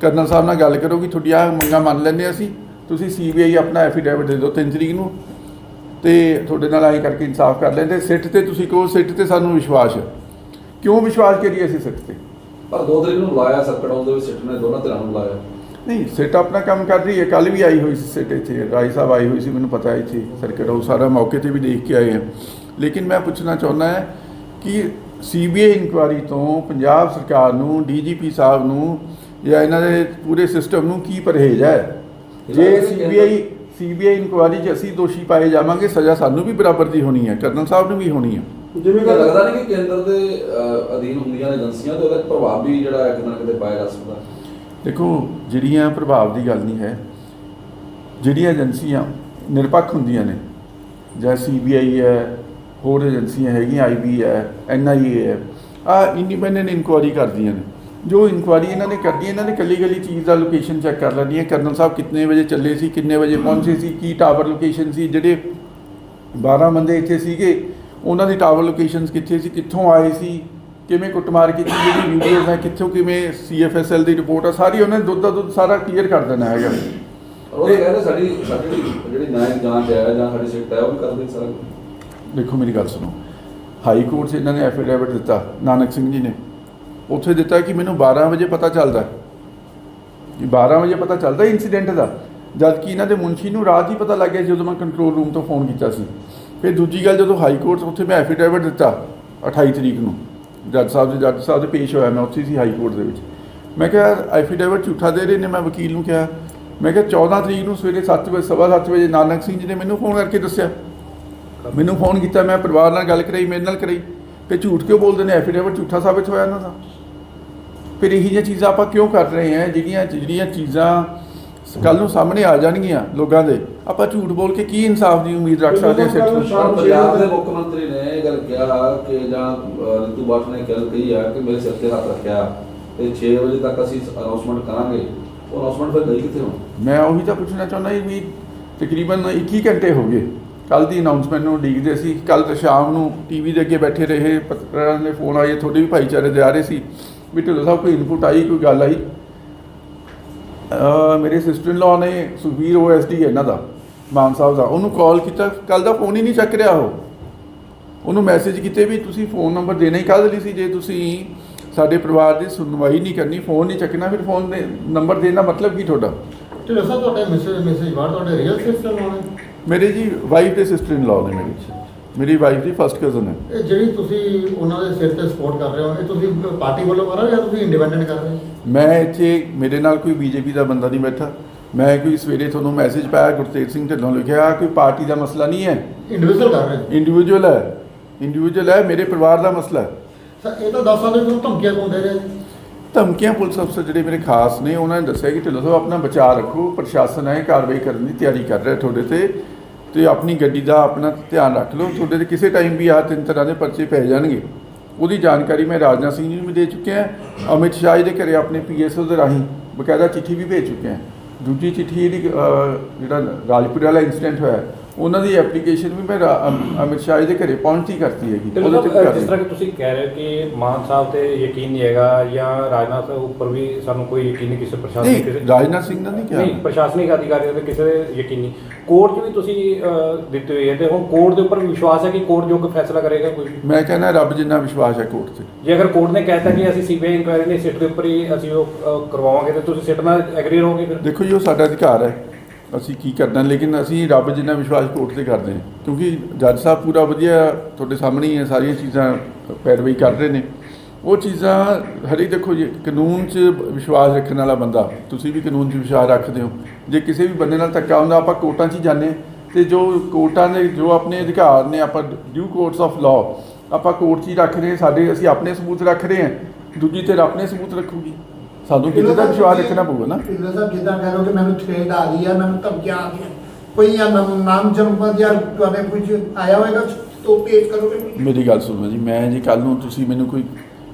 ਕਰਨਲ ਸਾਹਿਬ ਨਾਲ ਗੱਲ ਕਰੋ ਕਿ ਤੁਹਾਡੀ ਆਹ ਮੰਗਾਂ ਮੰਨ ਲੈਂਦੇ ਹਾਂ ਅਸੀਂ ਤੁਸੀਂ ਸੀਬੀਆਈ ਆਪਣਾ ਐਫੀਡੇਵਿਟ ਦੇ ਦਿਓ 3 ਤਰੀਕ ਨੂੰ। ਤੇ ਤੁਹਾਡੇ ਨਾਲ ਐਂ ਕਰਕੇ ਇਨਸਾਫ ਕਰ ਲੈਂਦੇ। ਸਿੱਟ ਤੇ ਤੁਸੀਂ ਕਹੋ ਸਿੱਟ ਤੇ ਸਾਨੂੰ ਵਿਸ਼ਵਾਸ ਹੈ। ਕਿਉਂ ਵਿਸ਼ਵਾਸ ਕਰੀਏ ਅਸੀਂ ਸਿੱਟ ਤੇ? ਪਰ ਦੋ ਤਰੀਕ ਨੂੰ ਬੁਲਾਇਆ ਸਰਕਟ ਹਾਊਸ ਦੇ ਵਿੱਚ ਸਿੱਟ ਨੇ ਦੋਨਾਂ ਧਿਰਾਂ ਨੂੰ ਬੁਲਾਇਆ। ਨਹੀਂ ਸਿੱਟ ਆਪਣਾ ਕੰਮ ਕਰ ਰਹੀ ਹੈ। ਕੱਲ ਵੀ ਆਈ ਹੋਈ ਸੀ ਸਿੱਟ ਇੱਥੇ। ਰਾਏ ਸਾਹਿਬ ਆਈ ਹੋਈ ਸੀ ਮੈਨੂੰ ਪਤਾ ਹੈ ਇੱਥੇ। ਸਰਕਟ ਹਾਊਸ ਸਾਰਾ ਮੌਕੇ ਤੇ ਵੀ ਦੇਖ ਕੇ ਆਏ ਹਾਂ। ਲੇਕਿਨ ਮੈਂ ਪੁੱਛਣਾ ਚਾਹੁੰਦਾ ਹੈ ਕਿ ਸੀਬੀਆਈ ਇਨਕੁਆਰੀ ਤੋਂ ਪੰਜਾਬ ਸਰਕਾਰ ਨੂੰ ਡੀਜੀਪੀ ਸਾਹਿਬ ਨੂੰ ਜਾਂ ਇਹਨਾਂ ਦੇ ਪੂਰੇ ਸਿਸਟਮ ਨੂੰ ਕੀ ਪਰਹੇਜ਼ ਹੈ? ਜੇ ਸੀਬੀਆਈ ਸੀਬੀਆਈ ਇਨਕੁਆਰੀ 'ਚ ਅਸੀਂ ਦੋਸ਼ੀ ਪਾਏ ਜਾਵਾਂਗੇ ਸਜ਼ਾ ਸਾਨੂੰ ਵੀ ਬਰਾਬਰ ਦੀ ਹੋਣੀ ਹੈ ਕਰਨਲ ਸਾਹਿਬ ਨੂੰ ਵੀ ਹੋਣੀ ਹੈ। ਜਿਵੇਂ ਕਿ ਲੱਗਦਾ ਨਹੀਂ ਕਿ ਕੇਂਦਰ ਦੇ ਅਹ, ਅਧੀਨ ਹੁੰਦੀਆਂ ਨੇ ਏਜੰਸੀਆਂ ਤੇ ਉਹਦਾ ਇੱਕ ਪ੍ਰਭਾਵ ਵੀ ਜਿਹੜਾ ਹੈ ਕਿਤੇ ਨਾ ਕਿਤੇ ਪਾਇਆ ਜਾ ਸਕਦਾ। ਦੇਖੋ ਜਿਹੜੀਆਂ ਪ੍ਰਭਾਵ ਦੀ ਗੱਲ ਨਹੀਂ ਹੈ ਜਿਹੜੀਆਂ ਏਜੰਸੀਆਂ ਨਿਰਪੱਖ ਹੁੰਦੀਆਂ ਨੇ ਜਾਂ ਸੀਬੀਆਈ ਹੈ ਹੋਰ ਏਜੰਸੀਆਂ ਹੈਗੀਆਂ ਆਈਬੀ ਹੈ ਐਨਆਈਏ ਹੈ ਆ ਇੰਡੀਪੈਂਡੈਂਟ ਇਨਕੁਆਰੀ ਕਰਦੀਆਂ ਨੇ। ਜੋ ਇਨਕੁਆਰੀ ਇਹਨਾਂ ਨੇ ਕਰਦੀ ਇਹਨਾਂ ਨੇ ਕੱਲੀ ਕੱਲੀ ਚੀਜ਼ ਦਾ ਲੋਕੇਸ਼ਨ ਚੈੱਕ ਕਰ ਲੈਣੀ ਹੈ। ਕਰਨਲ ਸਾਹਿਬ ਕਿੰਨੇ ਵਜੇ ਚੱਲੇ ਸੀ ਕਿੰਨੇ ਵਜੇ ਪਹੁੰਚੇ ਸੀ ਕੀ ਟਾਵਰ ਲੋਕੇਸ਼ਨ ਸੀ ਜਿਹੜੇ 12 ਬੰਦੇ ਇੱਥੇ ਸੀਗੇ ਉਹਨਾਂ ਦੀ ਟਾਵਰ ਲੋਕੇਸ਼ਨਸ ਕਿੱਥੇ ਸੀ ਕਿੱਥੋਂ ਆਏ ਸੀ ਕਿਵੇਂ ਕੁੱਟਮਾਰ ਕੀਤੀ ਜਿਹੜੀ ਵੀਡੀਓਜ਼ ਹੈ ਕਿੱਥੋਂ ਕਿਵੇਂ ਸੀਐਫਐਸਐਲ ਦੀ ਰਿਪੋਰਟ ਆ ਸਾਰੀ ਉਹਨੇ ਦੁੱਧ ਦਾ ਦੁੱਧ ਸਾਰਾ ਕਲੀਅਰ ਕਰ ਦੇਣਾ ਹੈਗਾ। ਉਹ ਕਹਿੰਦੇ ਸਾਡੀ ਸਾਡੀ ਜਿਹੜੀ ਨਿਆਂਇਕ ਜਾਂਚ ਹੈ ਜਾਂ ਸਾਡੀ ਸਿੱਟ ਹੈ ਉਹ ਵੀ ਕਰਦੇ ਸਾਰਾ। ਦੇਖੋ ਮੇਰੀ ਗੱਲ ਸੁਣੋ। ਹਾਈ ਕੋਰਟ 'ਚ ਇਹਨਾਂ ਨੇ ਐਫੀਡੇਵਿਟ ਦਿੱਤਾ ਨਾਨਕ ਸਿੰਘ ਜੀ ਨੇ। ਉੱਥੇ ਦਿੱਤਾ ਕਿ ਮੈਨੂੰ 12 ਵਜੇ ਪਤਾ ਚੱਲਦਾ ਕਿ 12 ਵਜੇ ਪਤਾ ਚੱਲਦਾ ਇਨਸੀਡੈਂਟ ਦਾ। ਜਦ ਕਿ ਇਹਨਾਂ ਦੇ ਮੁਨਸ਼ੀ ਨੂੰ ਰਾਤ ਹੀ ਪਤਾ ਲੱਗ ਗਿਆ ਜਦੋਂ ਮੈਂ ਕੰਟਰੋਲ ਰੂਮ ਤੋਂ ਫੋਨ ਕੀਤਾ ਸੀ। ਫਿਰ ਦੂਜੀ ਗੱਲ, ਜਦੋਂ ਹਾਈ ਕੋਰਟ ਉੱਥੇ ਮੈਂ ਐਫੀਡੇਵਿਟ ਦਿੱਤਾ 28 ਤਰੀਕ ਨੂੰ, ਜੱਜ ਸਾਹਿਬ ਦੇ ਜੱਜ ਸਾਹਿਬ ਦੇ ਪੇਸ਼ ਹੋਇਆ, ਮੈਂ ਉੱਥੇ ਸੀ ਹਾਈ ਕੋਰਟ ਦੇ ਵਿੱਚ। ਮੈਂ ਕਿਹਾ ਐਫੀਡੇਵਿਟ ਝੂਠਾ ਦੇ ਰਹੇ ਨੇ, ਮੈਂ ਵਕੀਲ ਨੂੰ ਕਿਹਾ। ਮੈਂ ਕਿਹਾ 14 ਤਰੀਕ ਨੂੰ ਸਵੇਰੇ 7 ਵਜੇ ਸਵਾ ਸੱਤ ਵਜੇ ਨਾਨਕ ਸਿੰਘ ਜੀ ਨੇ ਮੈਨੂੰ ਫੋਨ ਕਰਕੇ ਦੱਸਿਆ। ਮੈਨੂੰ ਫੋਨ ਕੀਤਾ, ਮੈਂ ਪਰਿਵਾਰ ਨਾਲ ਗੱਲ ਕਰਾਈ, ਮੇਰੇ ਨਾਲ ਕਰਾਈ। ਤੇ ਝੂਠ ਕਿਉਂ ਬੋਲਦੇ ਨੇ? ਐਫੀਡੇਵਿਟ ਝੂਠਾ ਸਾਬਿਤ ਹੋਇਆ ਇਹਨਾਂ ਦਾ। ਫਿਰ ਇਹੀ ਜਿਹੀਆਂ ਚੀਜ਼ਾਂ ਆਪਾਂ ਕਿਉਂ ਕਰ ਰਹੇ ਹਾਂ? ਜਿਹੜੀਆਂ ਜਿਹੜੀਆਂ ਚੀਜ਼ਾਂ ਕੱਲ ਨੂੰ ਸਾਹਮਣੇ ਆ ਜਾਣਗੀਆਂ ਲੋਕਾਂ ਦੇ। ਆਪਾਂ ਝੂਠ ਬੋਲ ਕੇ ਕੀ ਇਨਸਾਫ ਦੀ ਉਮੀਦ ਰੱਖ ਸਕਦੇ ਹਾਂ? ਪਰ ਪੰਜਾਬ ਦੇ ਮੁੱਖ ਮੰਤਰੀ ਨੇ ਇਹ ਗੱਲ ਕਿਹਾ ਕਿ ਜਾਂ ਰਿਤੂ ਬਾਠ ਨੇ ਗੱਲ ਕਹੀ ਆ ਕਿ ਮੇਰੇ ਸਿਰ ਤੇ ਹੱਥ ਰੱਖਿਆ ਤੇ 6 ਵਜੇ ਤੱਕ ਅਸੀਂ ਅਨਾਉਂਸਮੈਂਟ ਕਰਾਂਗੇ। ਉਹ ਅਨਾਉਂਸਮੈਂਟ ਫਿਰ ਗਈ ਕਿੱਥੇ ਹੁਣ? ਮੈਂ ਉਹੀ ਤਾਂ ਪੁੱਛਣਾ ਚਾਹੁੰਦਾ ਵੀ ਤਕਰੀਬਨ 21 ਘੰਟੇ ਹੋ ਗਏ। ਕੱਲ ਦੀ ਅਨਾਉਂਸਮੈਂਟ ਨੂੰ ਉਡੀਕਦੇ ਸੀ। ਕੱਲ ਤੇ ਸ਼ਾਮ ਨੂੰ ਟੀਵੀ ਦੇ ਅੱਗੇ ਬੈਠੇ ਰਹੇ। ਪੱਤਰਕਾਰਾਂ ਦੇ ਫੋਨ ਆਏ ਤੁਹਾਡੇ ਵੀ ਭਾਈਚਾਰੇ ਦੇ ਆ ਰਹੇ ਸੀ। ਵੀ ਢਿੱਲੋਂ ਸਾਹਿਬ ਕੋਈ ਇਨਪੁਟ ਆਈ ਕੋਈ ਗੱਲ ਆਈ? ਮੇਰੇ ਸਿਸਟਰ ਇਨ ਲਾਅ ਨੇ ਸੁਖਬੀਰ ਓਐਸਡੀ ਹੈ ਇਹਨਾਂ ਦਾ ਮਾਨ ਸਾਹਿਬ ਦਾ। ਉਹਨੂੰ ਕਾਲ ਕੀਤਾ ਕੱਲ ਦਾ ਫੋਨ ਹੀ ਨਹੀਂ ਚੱਕ ਰਿਹਾ ਉਹ। ਉਹਨੂੰ ਮੈਸੇਜ ਕੀਤੇ ਵੀ ਤੁਸੀਂ ਫੋਨ ਨੰਬਰ ਦੇਣਾ ਹੀ ਕਾਹਦੇ ਲਈ ਸੀ? ਜੇ ਤੁਸੀਂ ਸਾਡੇ ਪਰਿਵਾਰ ਦੀ ਸੁਣਵਾਈ ਨਹੀਂ ਕਰਨੀ ਫੋਨ ਨਹੀਂ ਚੱਕਣਾ ਫਿਰ ਫੋਨ ਦੇ ਨੰਬਰ ਦੇਣ ਦਾ ਮਤਲਬ ਕੀ ਤੁਹਾਡਾ? ਤੇ ਦੱਸੋ ਤੁਹਾਡੇ ਮੈਸੇਜ ਮੈਸੇਜ ਬਾਹਰ ਤੁਹਾਡੇ ਰੀਅਲ ਸਿਸਟਮ ਆਉਣੇ ਮੇਰੇ ਜੀ ਵਾਈਫ ਦੇ ਸਿਸਟਰ ਇਨ ਲਾਅ ਨੇ ਮੇਰੀ। ਮੇਰੀ ਵਾਈਫ ਦੀ ਫਸਟ ਕਜ਼ਨ ਹੈ। ਇਹ ਜਿਹੜੀ ਤੁਸੀਂ ਉਹਨਾਂ ਦੇ ਸਿਰ ਤੇ ਸਪੋਰਟ ਕਰ ਰਹੇ ਹੋ ਇਹ ਤੁਸੀਂ ਪਾਰਟੀ ਵੱਲੋਂ ਕਰ ਰਹੇ ਹੋ ਜਾਂ ਤੁਸੀਂ ਇੰਡੀਪੈਂਡੈਂਟ ਕਰ ਰਹੇ ਹੋ? ਮੈਂ ਇੱਥੇ ਮੇਰੇ ਨਾਲ ਕੋਈ ਬੀਜੇਪੀ ਦਾ ਬੰਦਾ ਨਹੀਂ ਬੈਠਾ। ਮੈਂ ਕੋਈ ਸਵੇਰੇ ਤੁਹਾਨੂੰ ਮੈਸੇਜ ਪਾਇਆ ਗੁਰਤੇਜ ਸਿੰਘ ਢਿੱਲੋਂ ਲਿਖਿਆ ਕੋਈ ਪਾਰਟੀ ਦਾ ਮਸਲਾ ਨਹੀਂ ਹੈ। ਇੰਡੀਵਿਜੂਅਲ ਕਰ ਰਹੇ ਹੋ? ਇੰਡੀਵਿਜੂਅਲ ਹੈ। ਇੰਡੀਵਿਜੂਅਲ ਹੈ ਮੇਰੇ ਪਰਿਵਾਰ ਦਾ ਮਸਲਾ ਹੈ। ਸਰ ਇਹ ਤਾਂ ਦੱਸ ਸਕਦੇ ਤੁਹਾਨੂੰ ਧਮਕੀਆਂ ਕੌਣ ਦੇ ਰਿਹਾ। ਧਮਕੀਆਂ ਪੁਲਿਸ ਅਫਸਰ ਜਿਹੜੇ ਮੇਰੇ ਖਾਸ ਨੇ ਉਹਨਾਂ ਨੇ ਦੱਸਿਆ ਕਿ ਢਿੱਲੋਂ ਸਾਹਿਬ ਆਪਣਾ ਬਚਾਅ ਰੱਖੋ ਪ੍ਰਸ਼ਾਸਨ ਹੈ ਕਾਰਵਾਈ ਕਰਨ ਦੀ ਤਿਆਰੀ ਕਰ ਰਿਹਾ ਤੁਹਾਡੇ ਤੇ। ਤੇ ਆਪਣੀ ਗੱਡੀ ਦਾ ਆਪਣਾ ਧਿਆਨ ਰੱਖ ਲਓ। ਤੁਹਾਡੇ ਤੇ ਕਿਸੇ ਟਾਈਮ ਵੀ ਆਹ ਤਿੰਨ ਤਰ੍ਹਾਂ ਦੇ ਪਰਚੇ ਪੈ ਜਾਣਗੇ। ਉਹਦੀ ਜਾਣਕਾਰੀ ਮੈਂ ਰਾਜਨਾਥ ਸਿੰਘ ਜੀ ਨੂੰ ਵੀ ਦੇ ਚੁੱਕਿਆ ਅਮਿਤ ਸ਼ਾਹ ਜੀ ਦੇ ਘਰੇ ਆਪਣੇ ਪੀਐਸਓ ਦੇ ਰਾਹੀਂ ਬਕਾਇਦਾ ਚਿੱਠੀ ਵੀ ਭੇਜ ਚੁੱਕਿਆ ਦੂਜੀ ਚਿੱਠੀ ਜਿਹੜੀ ਜਿਹੜਾ ਰਾਜਪੁਰ ਵਾਲਾ ਇਨਸੀਡੈਂਟ ਹੋਇਆ ਉਹਨਾਂ ਦੀ ਐਪਲੀਕੇਸ਼ਨ ਵੀ ਮੈਂ ਰਾ- ਅਮ- ਅਮਿਤ ਸ਼ਾਹ ਜੀ ਦੇ ਘਰੇ ਪਹੁੰਚੀ ਕਰਤੀ ਹੈਗੀ। ਉਹਦੇ ਤੇ ਮਤਲਬ ਕਰ ਜਿਸ ਰਹੀ। ਤਰ੍ਹਾਂ ਕਿ ਤੁਸੀਂ ਕਹਿ ਰਹੇ ਹੋ ਕਿ ਮਾਨ ਸਾਹਿਬ ਤੇ ਯਕੀਨ ਨਹੀਂ ਹੈਗਾ ਜਾਂ ਰਾਜਨਾਥ ਉੱਪਰ ਵੀ ਸਾਨੂੰ ਕੋਈ ਯਕੀਨ ਨਹੀਂ ਕਿਸੇ ਪ੍ਰਸ਼ਾਸਨਿਕ ਨਹੀਂ ਕਿਸੇ ਰਾਜਨਾਥ ਸਿੰਘ ਦਾ ਨਹੀਂ ਕਿਹਾ। ਨਹੀਂ ਪ੍ਰਸ਼ਾਸਨਿਕ ਅਧਿਕਾਰੀਆਂ ਤੇ ਕਿਸੇ ਦੇ ਯਕੀਨ ਨਹੀਂ। ਕੋਰਟ 'ਚ ਵੀ ਤੁਸੀਂ ਅਹ, ਦਿੱਤੇ ਹੋਏ ਹੈ ਤੇ ਹੁਣ ਕੋਰਟ ਦੇ ਉੱਪਰ ਵਿਸ਼ਵਾਸ ਹੈ ਕਿ ਕੋਰਟ ਜੋ ਕੋਈ ਫੈਸਲਾ ਕਰੇਗਾ ਕੋਈ ਵੀ? ਮੈਂ ਕਹਿੰਦਾ ਰੱਬ ਜਿੰਨਾ ਵਿਸ਼ਵਾਸ ਹੈ ਕੋਰਟ ਤੇ ਜੇ ਅਗਰ ਕੋਰਟ ਨੇ ਕਹਿਤਾ ਕਿ ਅਸੀਂ ਸੀਬੀਆਈ ਇਨਕੁਆਇਰੀ ਨੇ ਸਿੱਟ ਦੇ ਉੱਪਰ ਹੀ ਅਸੀਂ ਉਹ ਅਹ, ਕਰਵਾਵਾਂਗੇ ਤੇ ਤੁਸੀਂ ਸਿੱਟ ਨਾਲ ਐਗਰੀ ਰਹੋਗੇ ਫਿਰ? ਦੇਖੋ ਜੀ ਉਹ ਸਾਡਾ ਅਧਿਕਾਰ ਹੈ। ਅਸੀਂ ਕੀ ਕਰਨਾ, ਲੇਕਿਨ ਅਸੀਂ ਰੱਬ ਜਿੰਨਾ ਵਿਸ਼ਵਾਸ ਕੋਰਟ ਤੇ ਕਰਦੇ ਹਾਂ। ਕਿਉਂਕਿ ਜੱਜ ਸਾਹਿਬ ਪੂਰਾ ਵਧੀਆ ਤੁਹਾਡੇ ਸਾਹਮਣੇ ਹੀ ਹੈ, ਸਾਰੀਆਂ ਚੀਜ਼ਾਂ ਪੈਰਵਾਈ ਕਰ ਰਹੇ ਨੇ। ਉਹ ਚੀਜ਼ਾਂ ਹਰੀ ਦੇਖੋ ਜੀ, ਕਾਨੂੰਨ 'ਚ ਵਿਸ਼ਵਾਸ ਰੱਖਣ ਵਾਲਾ ਬੰਦਾ, ਤੁਸੀਂ ਵੀ ਕਾਨੂੰਨ 'ਚ ਵਿਸ਼ਵਾਸ ਰੱਖਦੇ ਹੋ। ਜੇ ਕਿਸੇ ਵੀ ਬੰਦੇ ਨਾਲ ਧੱਕਾ ਹੁੰਦਾ, ਆਪਾਂ ਕੋਰਟਾਂ 'ਚ ਹੀ ਜਾਂਦੇ ਹਾਂ। ਤੇ ਜੋ ਕੋਰਟਾਂ ਦੇ ਜੋ ਆਪਣੇ ਅਧਿਕਾਰ ਨੇ, ਆਪਾਂ ਡਿਊ ਕੋਰਟਸ ਆਫ ਲਾਅ ਆਪਾਂ ਕੋਰਟ 'ਚ ਹੀ ਰੱਖ ਰਹੇ ਹਾਂ। ਸਾਡੇ, ਅਸੀਂ ਆਪਣੇ ਸਬੂਤ ਰੱਖ ਰਹੇ ਹਾਂ। ਦੂਜੀ ਧਿਰ ਆਪਣੇ ਸਬੂਤ ਰੱਖੂਗੀ। ਸਾਨੂੰ ਕਿਸੇ ਦਾ ਵਿਸ਼ਵਾਸ ਰੱਖਣਾ ਪਊਗਾ ਨਾ। ਪਿਛਲੇ ਸਾਹਿਬ ਜਿੱਦਾਂ ਕਹਿ ਰਹੇ ਕਿ ਮੈਨੂੰ ਥ੍ਰੇਡ ਆ ਗਈ ਹੈ ਮੈਨੂੰ ਧਮਕੀਆਂ ਆ ਗਈਆਂ। ਕੋਈ ਜਾਂ ਨਾਮ ਜਨਮਪਦ ਜਾਂ ਤੁਹਾਡੇ ਕੁਝ ਆਇਆ ਹੋਏਗਾ ਤੋਂ ਪੇਸ਼ ਕਰੋਗੇ? ਮੇਰੀ ਗੱਲ ਸੁਣੋ ਜੀ ਮੈਂ ਜੀ ਕੱਲ ਨੂੰ ਤੁਸੀਂ ਮੈਨੂੰ ਕੋਈ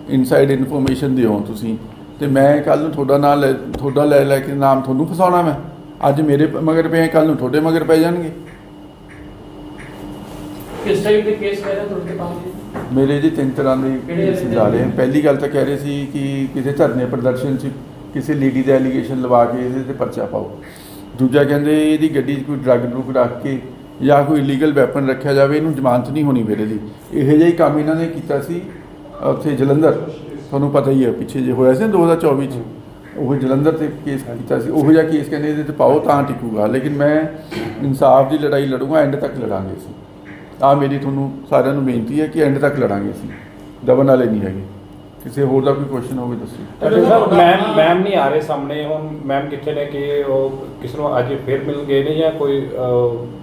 ਇਨਸਾਈਡ ਇਨਫੋਰਮੇਸ਼ਨ ਦਿਓ ਤੁਸੀਂ ਤੇ ਮੈਂ ਕੱਲ ਨੂੰ ਤੁਹਾਡਾ ਨਾਂ ਲੈ ਤੁਹਾਡਾ ਲੈ ਲੈ ਕੇ ਨਾਮ ਤੁਹਾਨੂੰ ਫਸਾਉਣਾ ਮੈਂ। ਅੱਜ ਮੇਰੇ ਪ- ਮਗਰ ਪਏ ਕੱਲ ਨੂੰ ਤੁਹਾਡੇ ਮਗਰ ਪੈ ਜਾਣਗੇ। ਕਿਸ ਟਾਈਪ ਦੇ ਕੇਸ ਕਹਿ ਰਹੇ ਤੁਹਾਡੇ ਪਾਸ ਮੇਰੇ ਜੀ ਤਿੰਨ ਤਰ੍ਹਾਂ ਦੇ ਆ। ਪਹਿਲੀ ਗੱਲ ਤਾਂ ਕਹਿ ਰਹੇ ਸੀ ਕਿ ਕਿਸੇ ਧਰਨੇ ਪ੍ਰਦਰਸ਼ਨ 'ਚ ਕਿਸੇ ਲੇਡੀ ਦਾ ਐਲੀਗੇਸ਼ਨ ਲਵਾ ਕੇ ਇਹਦੇ ਤੇ ਪਰਚਾ ਪਾਓ। ਦੂਜਾ ਕਹਿੰਦੇ ਇਹਦੀ ਗੱਡੀ 'ਚ ਕੋਈ ਡਰੱਗ ਡਰੁੱਗ ਰੱਖ ਕੇ ਜਾਂ ਕੋਈ ਇਲੀਗਲ ਵੈਪਨ ਰੱਖਿਆ ਜਾਵੇ ਇਹਨੂੰ ਜ਼ਮਾਨਤ ਨਹੀਂ ਹੋਣੀ ਮੇਰੇ ਲਈ। ਇਹੋ ਜਿਹਾ ਹੀ ਕੰਮ ਇਹਨਾਂ ਨੇ ਕੀਤਾ ਸੀ। ਉੱਥੇ ਜਲੰਧਰ ਤੁਹਾਨੂੰ ਪਤਾ ਹੀ ਹੈ ਪਿੱਛੇ ਜੇ ਹੋਇਆ ਸੀ ਨਾ 2024 ਚ ਉਹ ਜਲੰਧਰ ਤੇ ਕੇਸ ਕੀਤਾ ਸੀ। ਉਹੋ ਜਿਹਾ ਕੇਸ ਕਹਿੰਦੇ ਇਹਦੇ ਤੇ ਪਾਓ ਤਾਂ ਟਿਕੂਗਾ। ਲੇਕਿਨ ਮੈਂ ਇਨਸਾਫ ਦੀ ਲੜਾਈ ਲੜੂੰਗਾ ਐਂਡ ਤੱਕ ਲੜਾਂਗੇ ਅਸੀਂ। ਆ ਮੇਰੀ ਤੁਹਾਨੂੰ ਸਾਰਿਆਂ ਨੂੰ ਬੇਨਤੀ ਹੈ ਕਿ ਐਂਡ ਤੱਕ ਲੜਾਂਗੇ ਅਸੀਂ। ਦਬਨ ਵਾਲੇ ਨਹੀਂ ਹੈਗੇ। ਕਿਸੇ ਹੋਰ ਦਾ ਕੋਈ ਕੁਐਸਚਨ ਹੋਵੇ ਦੱਸੋ ਮੈਮ ਮੈਮ ਨਹੀਂ ਆ ਰਹੇ ਸਾਹਮਣੇ। ਹੁਣ ਮੈਮ ਕਿੱਥੇ ਨੇ ਕਿ ਉਹ ਕਿਸ ਨੂੰ ਅੱਜ ਫਿਰ ਮਿਲ ਗਏ ਨੇ ਜਾਂ ਕੋਈ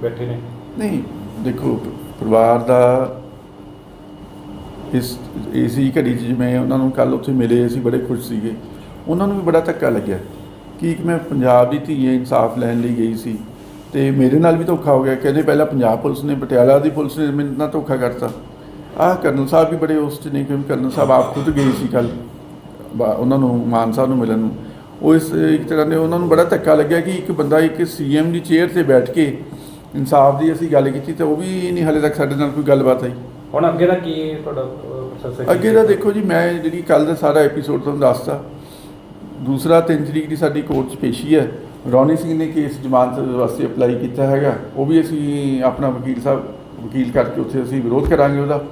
ਬੈਠੇ ਨੇ? ਨਹੀਂ ਦੇਖੋ ਪਰਿਵਾਰ ਦਾ ਇਸ ਇਸੀ ਘੜੀ ਜਿਵੇਂ ਉਹਨਾਂ ਨੂੰ ਕੱਲ ਉੱਥੇ ਮਿਲੇ ਅਸੀਂ ਬੜੇ ਖੁਸ਼ ਸੀਗੇ। ਉਹਨਾਂ ਨੂੰ ਵੀ ਬੜਾ ਧੱਕਾ ਲੱਗਿਆ ਕਿ ਇੱਕ ਮੈਂ ਪੰਜਾਬ ਦੀ ਧੀ ਹੈ ਇਨਸਾਫ ਲੈਣ ਲਈ ਗਈ ਸੀ। ਤੇ ਮੇਰੇ ਨਾਲ ਵੀ ਧੋਖਾ ਹੋ ਗਿਆ। ਕਹਿੰਦੇ ਪਹਿਲਾਂ ਪੰਜਾਬ ਪੁਲਿਸ ਨੇ ਪਟਿਆਲਾ ਦੀ ਪੁਲਿਸ ਨੇ ਮੇਰੇ ਨਾਲ ਧੋਖਾ ਕਰਤਾ। ਆਹ ਕਰਨਲ ਸਾਹਿਬ ਵੀ ਬੜੇ ਉਸ 'ਚ ਨੇ ਕਿਉਂਕਿ ਕਰਨਲ ਸਾਹਿਬ ਆਪ ਖੁਦ ਗਏ ਸੀ ਕੱਲ ਉਹਨਾਂ ਨੂੰ ਮਾਨ ਸਾਹਿਬ ਨੂੰ ਮਿਲਣ ਨੂੰ। ਉਹ ਇਸ ਇੱਕ ਤਰ੍ਹਾਂ ਦੇ ਉਹਨਾਂ ਨੂੰ ਬੜਾ ਧੱਕਾ ਲੱਗਿਆ ਕਿ ਇੱਕ ਬੰਦਾ ਇੱਕ ਸੀਐਮ ਦੀ ਚੇਅਰ ਤੇ ਬੈਠ ਕੇ ਇਨਸਾਫ ਦੀ ਅਸੀਂ ਗੱਲ ਕੀਤੀ ਤੇ ਉਹ ਵੀ ਨਹੀਂ ਹਾਲੇ ਤੱਕ ਸਾਡੇ ਨਾਲ ਕੋਈ ਗੱਲਬਾਤ ਆਈ ਹੁਣ ਅੱਗੇ ਦਾ ਕੀ ਤੁਹਾਡਾ ਪ੍ਰੋਸੈਸ ਅੱਗੇ ਦਾ ਦੇਖੋ ਜੀ ਮੈਂ ਜਿਹੜੀ ਕੱਲ ਦਾ ਸਾਰਾ ਐਪੀਸੋਡ ਤੁਹਾਨੂੰ ਦੱਸਤਾ। ਦੂਸਰਾ 3 ਤਰੀਕ ਦੀ ਸਾਡੀ ਕੋਰਟ 'ਚ ਪੇਸ਼ੀ ਹੈ। ਰੌਣੀ ਸਿੰਘ ਨੇ ਕੇਸ ਜ਼ਮਾਨਤ ਵਾਸਤੇ ਅਪਲਾਈ ਕੀਤਾ ਹੈਗਾ। ਉਹ ਵੀ ਅਸੀਂ ਆਪਣਾ ਵਕੀਲ ਸਾਹਿਬ ਵਕੀਲ ਕਰਕੇ ਉੱਥੇ ਅਸੀਂ ਵਿਰੋਧ ਕਰਾਂਗੇ ਉਹਦਾ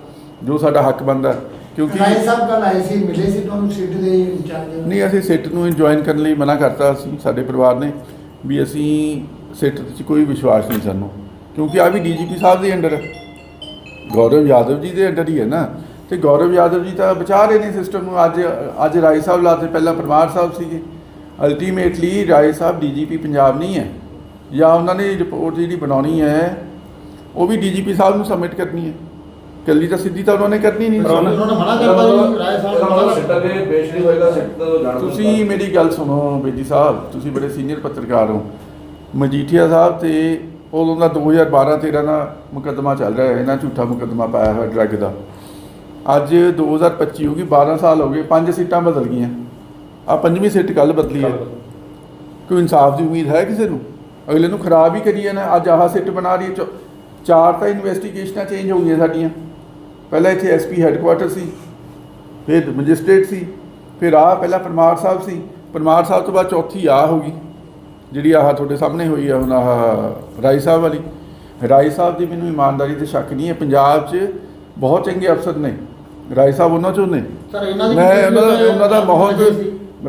ਜੋ ਸਾਡਾ ਹੱਕ ਬਣਦਾ ਕਿਉਂਕਿ ਰਾਏ ਸਾਹਿਬ ਕੱਲ ਆਏ ਸੀ ਮਿਲੇ ਸੀ ਤੁਹਾਨੂੰ ਸੀਟ ਦੇ ਇੰਚਾਰਜ? ਨਹੀਂ ਅਸੀਂ ਸਿੱਟ ਨੂੰ ਜੁਆਇਨ ਕਰਨ ਲਈ ਮਨਾ ਕਰਤਾ ਅਸੀਂ ਸਾਡੇ ਪਰਿਵਾਰ ਨੇ ਵੀ ਅਸੀਂ ਸਿੱਟ 'ਚ ਕੋਈ ਵਿਸ਼ਵਾਸ ਨਹੀਂ ਸਾਨੂੰ। ਕਿਉਂਕਿ ਆ ਵੀ ਡੀਜੀਪੀ ਸਾਹਿਬ ਦੇ ਅੰਡਰ ਗੌਰਵ ਯਾਦਵ ਜੀ ਦੇ ਅੰਡਰ ਹੀ ਹੈ ਨਾ। ਤੇ ਗੌਰਵ ਯਾਦਵ ਜੀ ਤਾਂ ਬਚਾ ਰਹੇ ਨੇ ਸਿਸਟਮ ਨੂੰ ਅੱਜ ਅੱਜ ਰਾਏ ਸਾਹਿਬ ਲਾਤੇ ਪਹਿਲਾਂ ਪਰਮਾਰ ਸਾਹਿਬ ਸੀਗੇ। ਅਲਟੀਮੇਟਲੀ ਰਾਏ ਸਾਹਿਬ ਡੀਜੀਪੀ ਪੰਜਾਬ ਨਹੀਂ ਹੈ। ਜਾਂ ਉਹਨਾਂ ਨੇ ਰਿਪੋਰਟ ਜਿਹੜੀ ਬਣਾਉਣੀ ਹੈ ਉਹ ਵੀ ਡੀਜੀਪੀ ਸਾਹਿਬ ਨੂੰ ਸਬਮਿਟ ਕਰਨੀ ਹੈ। ਕੱਲੀ ਤਾਂ ਸਿੱਧੀ ਤਾਂ ਉਹਨਾਂ ਨੇ ਕਰਨੀ ਨਹੀਂ। ਉਹਨਾਂ ਨੇ ਮਨਾ ਕਰਤਾ ਜੀ। ਰਾਏ ਸਾਹਿਬ ਨੇ ਮਨਾ ਸਿੱਟ ਅੱਗੇ ਪੇਸ਼ ਨਹੀਂ ਹੋਏਗਾ ਸਿੱਟ ਤੋਂ ਜਾਣ ਤੁਸੀਂ ਮੇਰੀ ਗੱਲ ਸੁਣੋ ਬੇਦੀ ਸਾਹਿਬ ਤੁਸੀਂ ਬੜੇ ਸੀਨੀਅਰ ਪੱਤਰਕਾਰ ਹੋ। ਮਜੀਠੀਆ ਸਾਹਿਬ ਤੇ ਉਦੋਂ ਦਾ 2012 13 ਦਾ ਮੁਕੱਦਮਾ ਚੱਲ ਰਿਹਾ ਹੈ ਇਹਨਾਂ ਝੂਠਾ ਮੁਕੱਦਮਾ ਪਾਇਆ ਹੋਇਆ ਡਰੱਗ ਦਾ। ਅੱਜ 2025 ਹੋ ਗਈ 12 ਸਾਲ ਹੋ ਗਏ ਪੰਜ ਸੀਟਾਂ ਬਦਲ ਗਈਆਂ। ਆ ਪੰਜਵੀਂ ਸੀਟ ਕੱਲ ਬਦਲੀ ਹੈ। ਕੋਈ ਇਨਸਾਫ ਦੀ ਉਮੀਦ ਹੈ ਕਿਸੇ ਨੂੰ? ਅਗਲੇ ਨੂੰ ਖਰਾਬ ਹੀ ਕਰੀਏ ਨਾ ਅੱਜ ਆਹ ਸਿੱਟ ਬਣਾ ਰਹੀ ਹੈ ਚੌ- ਚਾਰ ਤਾਂ ਇਨਵੈਸਟੀਗੇਸ਼ਨਾਂ ਚੇਂਜ ਹੋ ਗਈਆਂ ਸਾਡੀਆਂ। ਪਹਿਲਾਂ ਇੱਥੇ ਐਸਪੀ ਹੈੱਡਕੁਆਟਰ ਸੀ ਫਿਰ ਮੈਜਿਸਟ੍ਰੇਟ ਸੀ ਫਿਰ ਆ ਪਹਿਲਾਂ ਪਰਮਾਰ ਸਾਹਿਬ ਸੀ। ਪਰਮਾਰ ਸਾਹਿਬ ਤੋਂ ਬਾਅਦ ਚੌਥੀ ਆ ਹੋ ਗਈ। ਜਿਹੜੀ ਆਹ ਤੁਹਾਡੇ ਸਾਹਮਣੇ ਹੋਈ ਆ ਹੁਣ ਆਹ ਰਾਈ ਸਾਹਿਬ ਵਾਲੀ। ਰਾਈ ਸਾਹਿਬ ਦੀ ਮੈਨੂੰ ਇਮਾਨਦਾਰੀ ਤੇ ਸ਼ੱਕ ਨਹੀਂ ਹੈ ਪੰਜਾਬ 'ਚ ਬਹੁਤ ਚੰਗੇ ਅਫਸਰ ਨੇ। ਰਾਈ ਸਾਹਿਬ ਉਹਨਾਂ 'ਚੋਂ ਨੇ। ਸਰ ਇਹਨਾਂ ਦੀ ਮੈਂ ਉਹਨਾਂ ਦਾ ਬਹੁਤ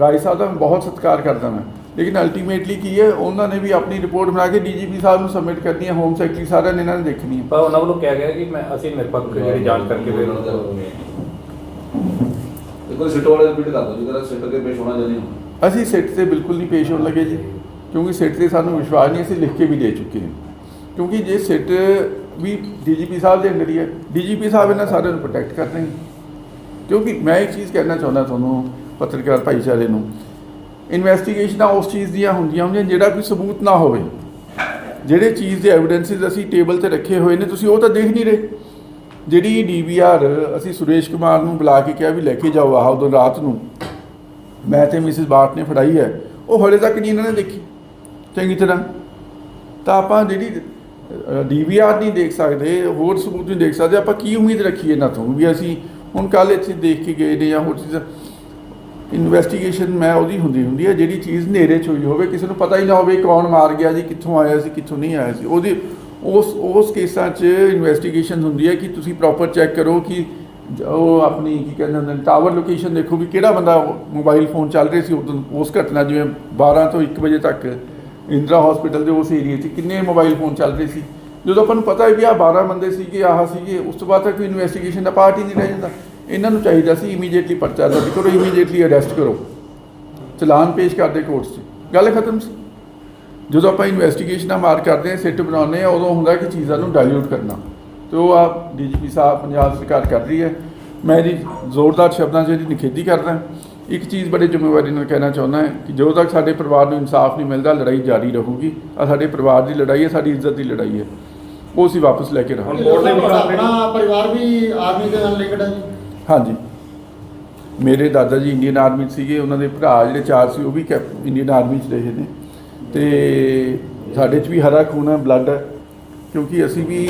ਰਾਈ ਸਾਹਿਬ ਦਾ ਮੈਂ ਬਹੁਤ ਸਤਿਕਾਰ ਕਰਦਾ ਮੈਂ। ਲੇਕਿਨ ਅਲਟੀਮੇਟਲੀ ਕੀ ਹੈ ਉਹਨਾਂ ਨੇ ਵੀ ਆਪਣੀ ਰਿਪੋਰਟ ਬਣਾ ਕੇ ਡੀਜੀਪੀ ਸਾਹਿਬ ਨੂੰ ਸਬਮਿਟ ਕਰਨੀ ਹੈ ਹੋਮ ਸੈਕਟਰੀ ਸਾਰਿਆਂ ਨੇ ਇਹਨਾਂ ਨੇ ਦੇਖਣੀ ਹੈ। ਪਰ ਉਹਨਾਂ ਵੱਲੋਂ ਕਿਹਾ ਗਿਆ ਕਿ ਮੈਂ ਅਸੀਂ ਨਿਰਪੱਖ ਜਿਹੜੀ ਜਾਂਚ ਕਰਕੇ ਫਿਰ ਇੱਕ ਵਾਰ ਸਿੱਟ ਵਾਲੇ ਰਿਪੀਟ ਕਰ ਦਿਓ ਜੀ ਸਿੱਟ ਕੇ ਪੇਸ਼ ਹੋਣਾ ਹੋਣਾ। ਅਸੀਂ ਸਿੱਟ ਤੇ ਬਿਲਕੁਲ ਨਹੀਂ ਪੇਸ਼ ਹੋਣ ਲੱਗੇ ਜੀ ਕਿਉਂਕਿ ਸਿੱਟ ਤੇ ਸਾਨੂੰ ਵਿਸ਼ਵਾਸ ਨਹੀਂ ਅਸੀਂ ਲਿਖ ਕੇ ਵੀ ਦੇ ਚੁੱਕੇ ਹਾਂ। ਕਿਉਂਕਿ ਜੇ ਸਿੱਟ ਵੀ ਡੀਜੀਪੀ ਸਾਹਿਬ ਦੇ ਅੰਦਰ ਹੀ ਹੈ ਡੀਜੀਪੀ ਸਾਹਿਬ ਇਹਨਾਂ ਸਾਰਿਆਂ ਨੂੰ ਪ੍ਰੋਟੈਕਟ ਕਰ ਰਹੇ ਨੇ। ਕਿਉਂਕਿ ਮੈਂ ਇੱਕ ਚੀਜ਼ ਕਹਿਣਾ ਚਾਹੁੰਦਾ ਤੁਹਾਨੂੰ ਪੱਤਰਕਾਰ ਭਾਈਚਾਰੇ ਨੂੰ। ਇਨਵੈਸਟੀਗੇਸ਼ਨਾਂ ਉਸ ਚੀਜ਼ ਦੀਆਂ ਹੁੰਦੀਆਂ ਹੁੰਦੀਆਂ ਜਿਹੜਾ ਕੋਈ ਸਬੂਤ ਨਾ ਹੋਵੇ। ਜਿਹੜੇ ਚੀਜ਼ ਦੇ ਐਵੀਡੈਂਸਿਸ ਅਸੀਂ ਟੇਬਲ ਤੇ ਰੱਖੇ ਹੋਏ ਨੇ, ਤੁਸੀਂ ਉਹ ਤਾਂ ਦੇਖ ਨਹੀਂ ਰਹੇ। ਜਿਹੜੀ ਡੀਵੀਆਰ ਅਸੀਂ ਸੁਰੇਸ਼ ਕੁਮਾਰ ਨੂੰ ਬੁਲਾ ਕੇ ਕਿਹਾ ਵੀ ਲੈ ਕੇ ਜਾਓ ਆਹ ਉਦੋਂ ਰਾਤ ਨੂੰ। ਮੈਂ ਤੇ ਮਿਸਿਸ ਬਾਟ ਨੇ ਫੜਾਈ ਹੈ। ਉਹ ਹਲੇ ਤੱਕ ਨਹੀਂ ਇਹਨਾਂ ਨੇ ਦੇਖੀ। ਚੰਗੀ ਤਰ੍ਹਾਂ। ਤਾਂ ਆਪਾਂ ਜਿਹੜੀ ਡੀਵੀਆਰ ਨਹੀਂ ਦੇਖ ਸਕਦੇ, ਹੋਰ ਸਬੂਤ ਨਹੀਂ ਦੇਖ ਸਕਦੇ, ਆਪਾਂ ਕੀ ਉਮੀਦ ਰੱਖੀਏ ਇਹਨਾਂ ਤੋਂ? ਵੀ ਅਸੀਂ ਹੁਣ ਕੱਲ ਇੱਥੇ ਦੇਖ ਕੇ ਗਏ ਨੇ ਜਾਂ ਹੋਰ ਚੀਜ਼ਾਂ। ਇਨਵੈਸਟੀਗੇਸ਼ਨ ਮੈਂ ਉਹਦੀ ਹੁੰਦੀ ਹੁੰਦੀ ਹੈ ਜਿਹੜੀ ਚੀਜ਼ ਹਨੇਰੇ 'ਚ ਹੋਈ ਹੋਵੇ, ਕਿਸੇ ਨੂੰ ਪਤਾ ਹੀ ਨਾ ਹੋਵੇ ਕੌਣ ਮਾਰ ਗਿਆ ਜੀ, ਕਿੱਥੋਂ ਆਇਆ ਸੀ, ਕਿੱਥੋਂ ਨਹੀਂ ਆਇਆ ਸੀ। ਉਹਦੀ, ਉਸ ਉਸ ਕੇਸਾਂ 'ਚ ਇਨਵੈਸਟੀਗੇਸ਼ਨ ਹੁੰਦੀ ਹੈ ਕਿ ਤੁਸੀਂ ਪ੍ਰੋਪਰ ਚੈੱਕ ਕਰੋ ਕਿ ਉਹ ਆਪਣੀ ਕੀ ਕਹਿੰਦੇ ਹੁੰਦੇ ਨੇ ਟਾਵਰ ਲੋਕੇਸ਼ਨ ਦੇਖੋ ਵੀ ਕਿਹੜਾ ਬੰਦਾ ਮੋਬਾਈਲ ਫੋਨ ਚੱਲ ਰਿਹਾ ਸੀ ਉਦੋਂ ਉਸ ਘਟਨਾ ਜਿਵੇਂ 12 ਤੋਂ 1 ਵਜੇ ਤੱਕ ਇੰਦਰਾ ਹਸਪੀਟਲ ਦੇ ਉਸ ਏਰੀਆ 'ਚ ਕਿੰਨੇ ਮੋਬਾਈਲ ਫੋਨ ਚੱਲ ਰਹੇ ਸੀ। ਜਦੋਂ ਆਪਾਂ ਨੂੰ ਪਤਾ ਹੈ ਵੀ ਆਹ 12 ਬੰਦੇ ਸੀਗੇ, ਆਹ ਸੀਗੇ, ਉਸ ਤੋਂ ਬਾਅਦ ਤੱਕ ਇਨਵੈਸਟੀਗੇਸ਼ਨ ਦਾ ਪਾਰਟ ਹੀ ਨਹੀਂ ਰਹਿ ਜਾਂਦਾ। ਇਹਨਾਂ ਨੂੰ ਚਾਹੀਦਾ ਸੀ ਇਮੀਡੀਏਟਲੀ ਪਰਚਾ ਦਰਜ ਕਰੋ ਇਮੀਡੀਏਟਲੀ ਅਰੈਸਟ ਕਰੋ। ਚਲਾਨ ਪੇਸ਼ ਕਰਦੇ ਕੋਰਟ 'ਚ। ਗੱਲ ਖਤਮ ਸੀ। ਜਦੋਂ ਆਪਾਂ ਇਨਵੈਸਟੀਗੇਸ਼ਨਾਂ ਮਾਰ ਕਰਦੇ ਹਾਂ ਸਿੱਟ ਬਣਾਉਂਦੇ ਆ ਉਦੋਂ ਹੁੰਦਾ ਕਿ ਚੀਜ਼ਾਂ ਨੂੰ ਡਾਇਲੂਟ ਕਰਨਾ। ਤੇ ਉਹ ਆ ਡੀਜੀਪੀ ਸਾਹਿਬ ਪੰਜਾਬ ਸਰਕਾਰ ਕਰ ਰਹੀ ਹੈ। ਮੈਂ ਇਹਦੀ ਜ਼ੋਰਦਾਰ ਸ਼ਬਦਾਂ 'ਚ ਇਹਦੀ ਨਿਖੇਧੀ ਕਰਦਾ ਇੱਕ ਚੀਜ਼ ਬੜੇ ਜ਼ਿੰਮੇਵਾਰੀ ਨਾਲ ਕਹਿਣਾ ਚਾਹੁੰਦਾ ਹਾਂ ਕਿ ਜਦੋਂ ਤੱਕ ਸਾਡੇ ਪਰਿਵਾਰ ਨੂੰ ਇਨਸਾਫ ਨਹੀਂ ਮਿਲਦਾ ਲੜਾਈ ਜਾਰੀ ਰਹੂਗੀ। ਆ ਸਾਡੇ ਪਰਿਵਾਰ ਦੀ ਲੜਾਈ ਹੈ ਸਾਡੀ ਇੱਜ਼ਤ ਦੀ ਲੜਾਈ ਹੈ। ਉਹ ਅਸੀਂ ਵਾਪਸ ਲੈ ਕੇ ਰਹਾਂਗੇ। ਹੁਣ ਕੋਰਟ ਦੇ ਵਿੱਚ ਆਪਣਾ ਪਰਿਵਾਰ ਵੀ ਆਰਮੀ ਦੇ ਨਾਲ ਲਿੰਕਡ ਹੈ ਜੀ। ਹਾਂਜੀ। ਮੇਰੇ ਦਾਦਾ ਜੀ ਇੰਡੀਅਨ ਆਰਮੀ 'ਚ ਸੀਗੇ ਉਹਨਾਂ ਦੇ ਭਰਾ ਜਿਹੜੇ ਚਾਰ ਸੀ ਉਹ ਵੀ ਕੈਪ ਇੰਡੀਅਨ ਆਰਮੀ 'ਚ ਰਹੇ ਨੇ। ਤੇ ਸਾਡੇ 'ਚ ਵੀ ਹਰਾ ਖੂਨ ਹੈ ਬਲੱਡ ਹੈ ਕਿਉਂਕਿ ਅਸੀਂ ਵੀ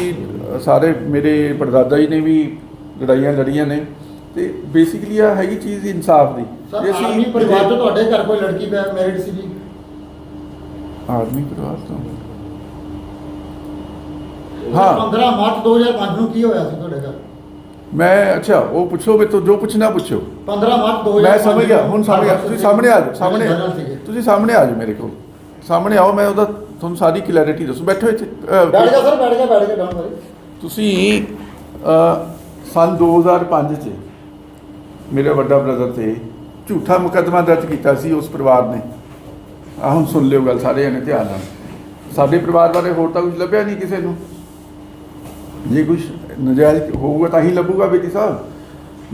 ਅ, ਸਾਰੇ ਮੇਰੇ ਪੜਦਾਦਾ ਜੀ ਨੇ ਵੀ ਲੜਾਈਆਂ ਲੜੀਆਂ ਨੇ। ਤੇ ਬੇਸਿਕਲੀ ਆ ਹੈਗੀ ਚੀਜ਼ ਇਨਸਾਫ ਦੀ। ਸਰ ਜੇ ਆਰਮੀ ਪਰਿਵਾਰ ਤੋਂ ਤੁਹਾਡੇ ਘਰ ਕੋਈ ਲੜਕੀ ਮੈਰਿਡ ਸੀ ਜੀ ਆਰਮੀ ਪਰਿਵਾਰ ਤੋਂ? ਹਾਂ। 15 ਮਾਰਚ 2005 ਨੂੰ ਕੀ ਹੋਇਆ ਸੀ ਤੁਹਾਡੇ ਘਰ? ਮੈਂ ਅੱਛਾ ਉਹ ਪੁੱਛੋ ਮੇਰੇ ਤੋਂ ਜੋ ਪੁੱਛਣਾ ਪੁੱਛੋ। 15 ਮਾਰਚ 2005 ਮੈਂ ਸਮਝ ਗਿਆ ਹੁਣ ਸਮਝ ਗਿਆ। ਤੁਸੀਂ ਸਾਹਮਣੇ ਆ ਜਾਓ ਸਾਹਮਣੇ। ਤੁਸੀਂ ਸਾਹਮਣੇ ਆ ਜਾਓ ਮੇਰੇ ਕੋਲ। ਸਾਹਮਣੇ ਆਓ ਮੈਂ ਉਹਦਾ ਤੁਹਾਨੂੰ ਸਾਰੀ ਕਲੈਰਿਟੀ ਦੱਸੂ। ਬੈਠੋ ਇੱਥੇ ਬੈਠ ਜਾ ਸਰ ਬੈਠ ਜਾ ਬੈਠ ਜਾ ਡਾਊਨ ਕਰੀ। ਤੁਸੀਂ ਸੰਨ 2005 ਚ ਮੇਰੇ ਵੱਡਾ ਬ੍ਰਦਰ ਤੇ ਝੂਠਾ ਮੁਕੱਦਮਾ ਦਰਜ ਕੀਤਾ ਸੀ ਉਸ ਪਰਿਵਾਰ ਨੇ। ਆ ਹੁਣ ਸੁਣ ਲਿਓ ਗੱਲ ਸਾਰੇ ਜਣੇ ਧਿਆਨ ਨਾਲ। ਸਾਡੇ ਪਰਿਵਾਰ ਬਾਰੇ ਹੋਰ ਤਾਂ ਕੁਝ ਲੱਭਿਆ ਨਹੀਂ ਕਿਸੇ ਨੂੰ। ਜੇ ਕੁਝ ਨਜਾਇਜ਼ ਹੋਊਗਾ ਤਾਂ ਹੀ ਲੱਭੂਗਾ ਬੇਟੀ ਸਾਹਿਬ।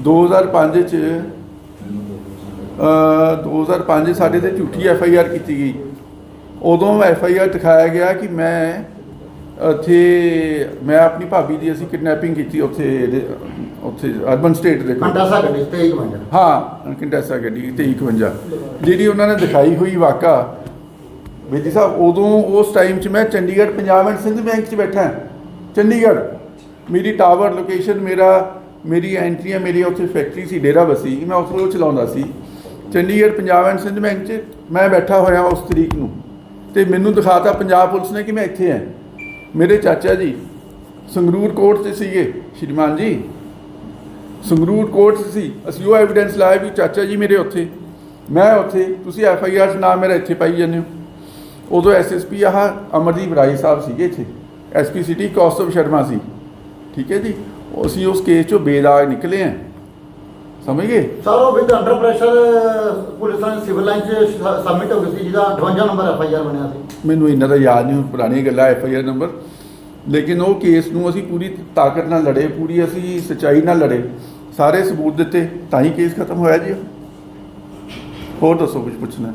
2005 ਚ ਅ 2005 ਚ ਸਾਡੇ ਤੇ ਝੂਠੀ ਐਫ ਆਈ ਆਰ ਕੀਤੀ ਗਈ। ਉਦੋਂ ਐਫ ਆਈ ਆਰ ਦਿਖਾਇਆ ਗਿਆ ਕਿ ਮੈਂ ਉੱਥੇ ਮੈਂ ਆਪਣੀ ਭਾਬੀ ਦੀ ਅਸੀਂ ਕਿਡਨੈਪਿੰਗ ਕੀਤੀ ਉੱਥੇ ਉੱਥੇ ਅਰਬਨ ਸਟੇਟ ਦੇ ਗੱਡੀ ਬੰਦਾ ਹਾਂ ਕੰਟੈਸਾ ਗੱਡੀ ਤੇ 51 ਜਿਹੜੀ ਉਹਨਾਂ ਨੇ ਦਿਖਾਈ ਹੋਈ ਵਾਕਾ। ਬੇਦੀ ਸਾਹਿਬ ਉਦੋਂ ਉਸ ਟਾਈਮ 'ਚ ਮੈਂ ਚੰਡੀਗੜ੍ਹ ਪੰਜਾਬ ਐਂਡ ਸਿੰਧ ਬੈਂਕ 'ਚ ਬੈਠਾ। ਚੰਡੀਗੜ੍ਹ। ਮੇਰੀ ਟਾਵਰ ਲੋਕੇਸ਼ਨ ਮੇਰਾ, ਮੇਰੀ ਐਂਟਰੀ ਹੈ, ਮੇਰੀ ਉੱਥੇ ਫੈਕਟਰੀ ਸੀ, ਡੇਰਾ ਬਸੀ। ਮੈਂ ਉੱਥੇ ਉਹ ਚਲਾਉਂਦਾ ਸੀ। ਚੰਡੀਗੜ੍ਹ ਪੰਜਾਬ ਐਂਡ ਸਿੰਧ ਬੈਂਕ 'ਚ ਮੈਂ ਬੈਠਾ ਹੋਇਆ ਉਸ ਤਰੀਕ ਨੂੰ। ਤੇ ਮੈਨੂੰ ਦਿਖਾਤਾ ਪੰਜਾਬ ਪੁਲਿਸ ਨੇ ਕਿ ਮੈਂ ਇੱਥੇ ਹਾਂ। ਮੇਰੇ ਚਾਚਾ ਜੀ, ਸੰਗਰੂਰ ਕੋਰਟ 'ਚ ਸੀਗੇ। ਸ਼੍ਰੀਮਾਨ ਜੀ, ਸੰਗਰੂਰ ਕੋਰਟ 'ਚ ਸੀ। ਅਸੀਂ ਉਹ ਐਵੀਡੈਂਸ ਲਾਇਆ ਵੀ ਚਾਚਾ ਜੀ ਮੇਰੇ ਉੱਥੇ। ਮੈਂ ਉੱਥੇ, ਤੁਸੀਂ ਐਫ ਆਈ ਆਰ 'ਚ ਨਾਮ ਮੇਰਾ ਇੱਥੇ ਪਾਈ ਜਾਂਦੇ ਹੋ। ਉਦੋਂ ਐਸ ਐਸ ਪੀ ਆਹ ਅਮਰਦੀਪ ਰਾਏ ਸਾਹਿਬ ਸੀਗੇ ਇੱਥੇ। S P city Kaustav Sharma ਸੀ। ਠੀਕ ਹੈ ਜੀ? ਉਹ ਅਸੀਂ ਉਸ ਕੇਸ 'ਚੋਂ ਬੇਦਾਗ ਨਿਕਲੇ ਆ ਸਮਝ? ਗਏ ਸਰ ਉਹ ਵਿਦ ਅੰਡਰ ਪ੍ਰੈਸ਼ਰ ਪੁਲਿਸ ਨੇ ਸਿਵਲ ਲਾਈਨ ਚ ਸਬਮਿਟ ਹੋ ਗਈ ਸੀ ਜਿਹਦਾ 58 ਨੰਬਰ ਐਫ ਆਈ ਆਰ ਬਣਿਆ ਸੀ। ਮੈਨੂੰ ਇਹਨਾਂ ਦਾ ਯਾਦ ਨਹੀਂ ਹੁਣ ਪੁਰਾਣੀਆਂ ਗੱਲਾਂ ਐਫ ਆਈ ਆਰ ਨੰਬਰ। ਲੇਕਿਨ ਉਹ ਕੇਸ ਨੂੰ ਅਸੀਂ ਪੂਰੀ ਤਾਕਤ ਨਾਲ ਲੜੇ ਪੂਰੀ ਅਸੀਂ ਸਚਾਈ ਨਾਲ ਲੜੇ। ਸਾਰੇ ਸਬੂਤ ਦਿੱਤੇ ਤਾਂ ਹੀ ਕੇਸ ਖਤਮ ਹੋਇਆ ਜੀ। ਹੋਰ ਦੱਸੋ ਕੁਝ ਪੁੱਛਣਾ?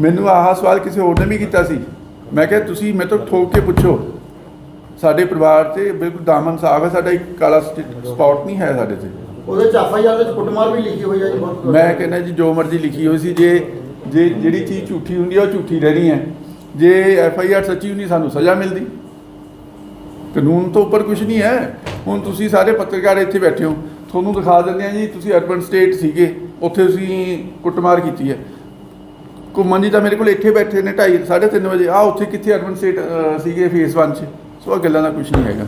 ਮੈਨੂੰ ਆਹ ਸਵਾਲ ਕਿਸੇ ਹੋਰ ਨੇ ਵੀ ਕੀਤਾ ਸੀ। ਮੈਂ ਕਿਹਾ ਤੁਸੀਂ ਮੇਰੇ ਤੋਂ ਠੋਕ ਕੇ ਪੁੱਛੋ। ਸਾਡੇ ਪਰਿਵਾਰ ਤੇ ਬਿਲਕੁਲ ਦਾਮਨ ਸਾਫ਼ ਹੈ ਸਾਡਾ ਇੱਕ ਕਾਲਾ ਸਪੌਟ ਨਹੀਂ ਹੈ ਸਾਡੇ ਤੇ। ਉਹਦੇ ਚ ਐਫ ਆਈ ਆਰ ਦੇ ਚ ਕੁੱਟਮਾਰ ਵੀ ਲਿਖੀ ਹੋਈ ਹੈ ਜੀ ਬਹੁਤ। ਮੈਂ ਕਹਿੰਦਾ ਜੀ ਜੋ ਮਰਜ਼ੀ ਲਿਖੀ ਹੋਈ ਸੀ ਜੇ ਜੇ ਜਿਹੜੀ ਚੀਜ਼ ਝੂਠੀ ਹੁੰਦੀ ਹੈ ਉਹ ਝੂਠੀ ਰਹਿਣੀ ਹੈ। ਜੇ ਐਫ ਆਈ ਆਰ ਸੱਚੀ ਹੁੰਦੀ ਸਾਨੂੰ ਸਜ਼ਾ ਮਿਲਦੀ। ਕਾਨੂੰਨ ਤੋਂ ਉੱਪਰ ਕੁਝ ਨਹੀਂ ਹੈ। ਹੁਣ ਤੁਸੀਂ ਸਾਰੇ ਪੱਤਰਕਾਰ ਇੱਥੇ ਬੈਠੇ ਹੋ। ਤੁਹਾਨੂੰ ਦਿਖਾ ਦਿੰਦੇ ਆ ਜੀ ਤੁਸੀਂ ਅਰਬਨ ਸਟੇਟ ਸੀਗੇ ਉੱਥੇ ਤੁਸੀਂ ਕੁੱਟਮਾਰ ਕੀਤੀ ਹੈ। ਘੁੰਮਣ ਦੀ ਤਾਂ ਮੇਰੇ ਕੋਲ ਇੱਥੇ ਬੈਠੇ ਨੇ 2:30 3:30 ਵਜੇ। ਆ ਉੱਥੇ ਕਿੱਥੇ ਅਰਬਨ ਸਟੇਟ ਸੀਗੇ ਫੇਸ 1 'ਚ? ਸੋ ਆ ਗੱਲਾਂ ਦਾ ਕੁਝ ਨਹੀਂ ਹੈਗਾ।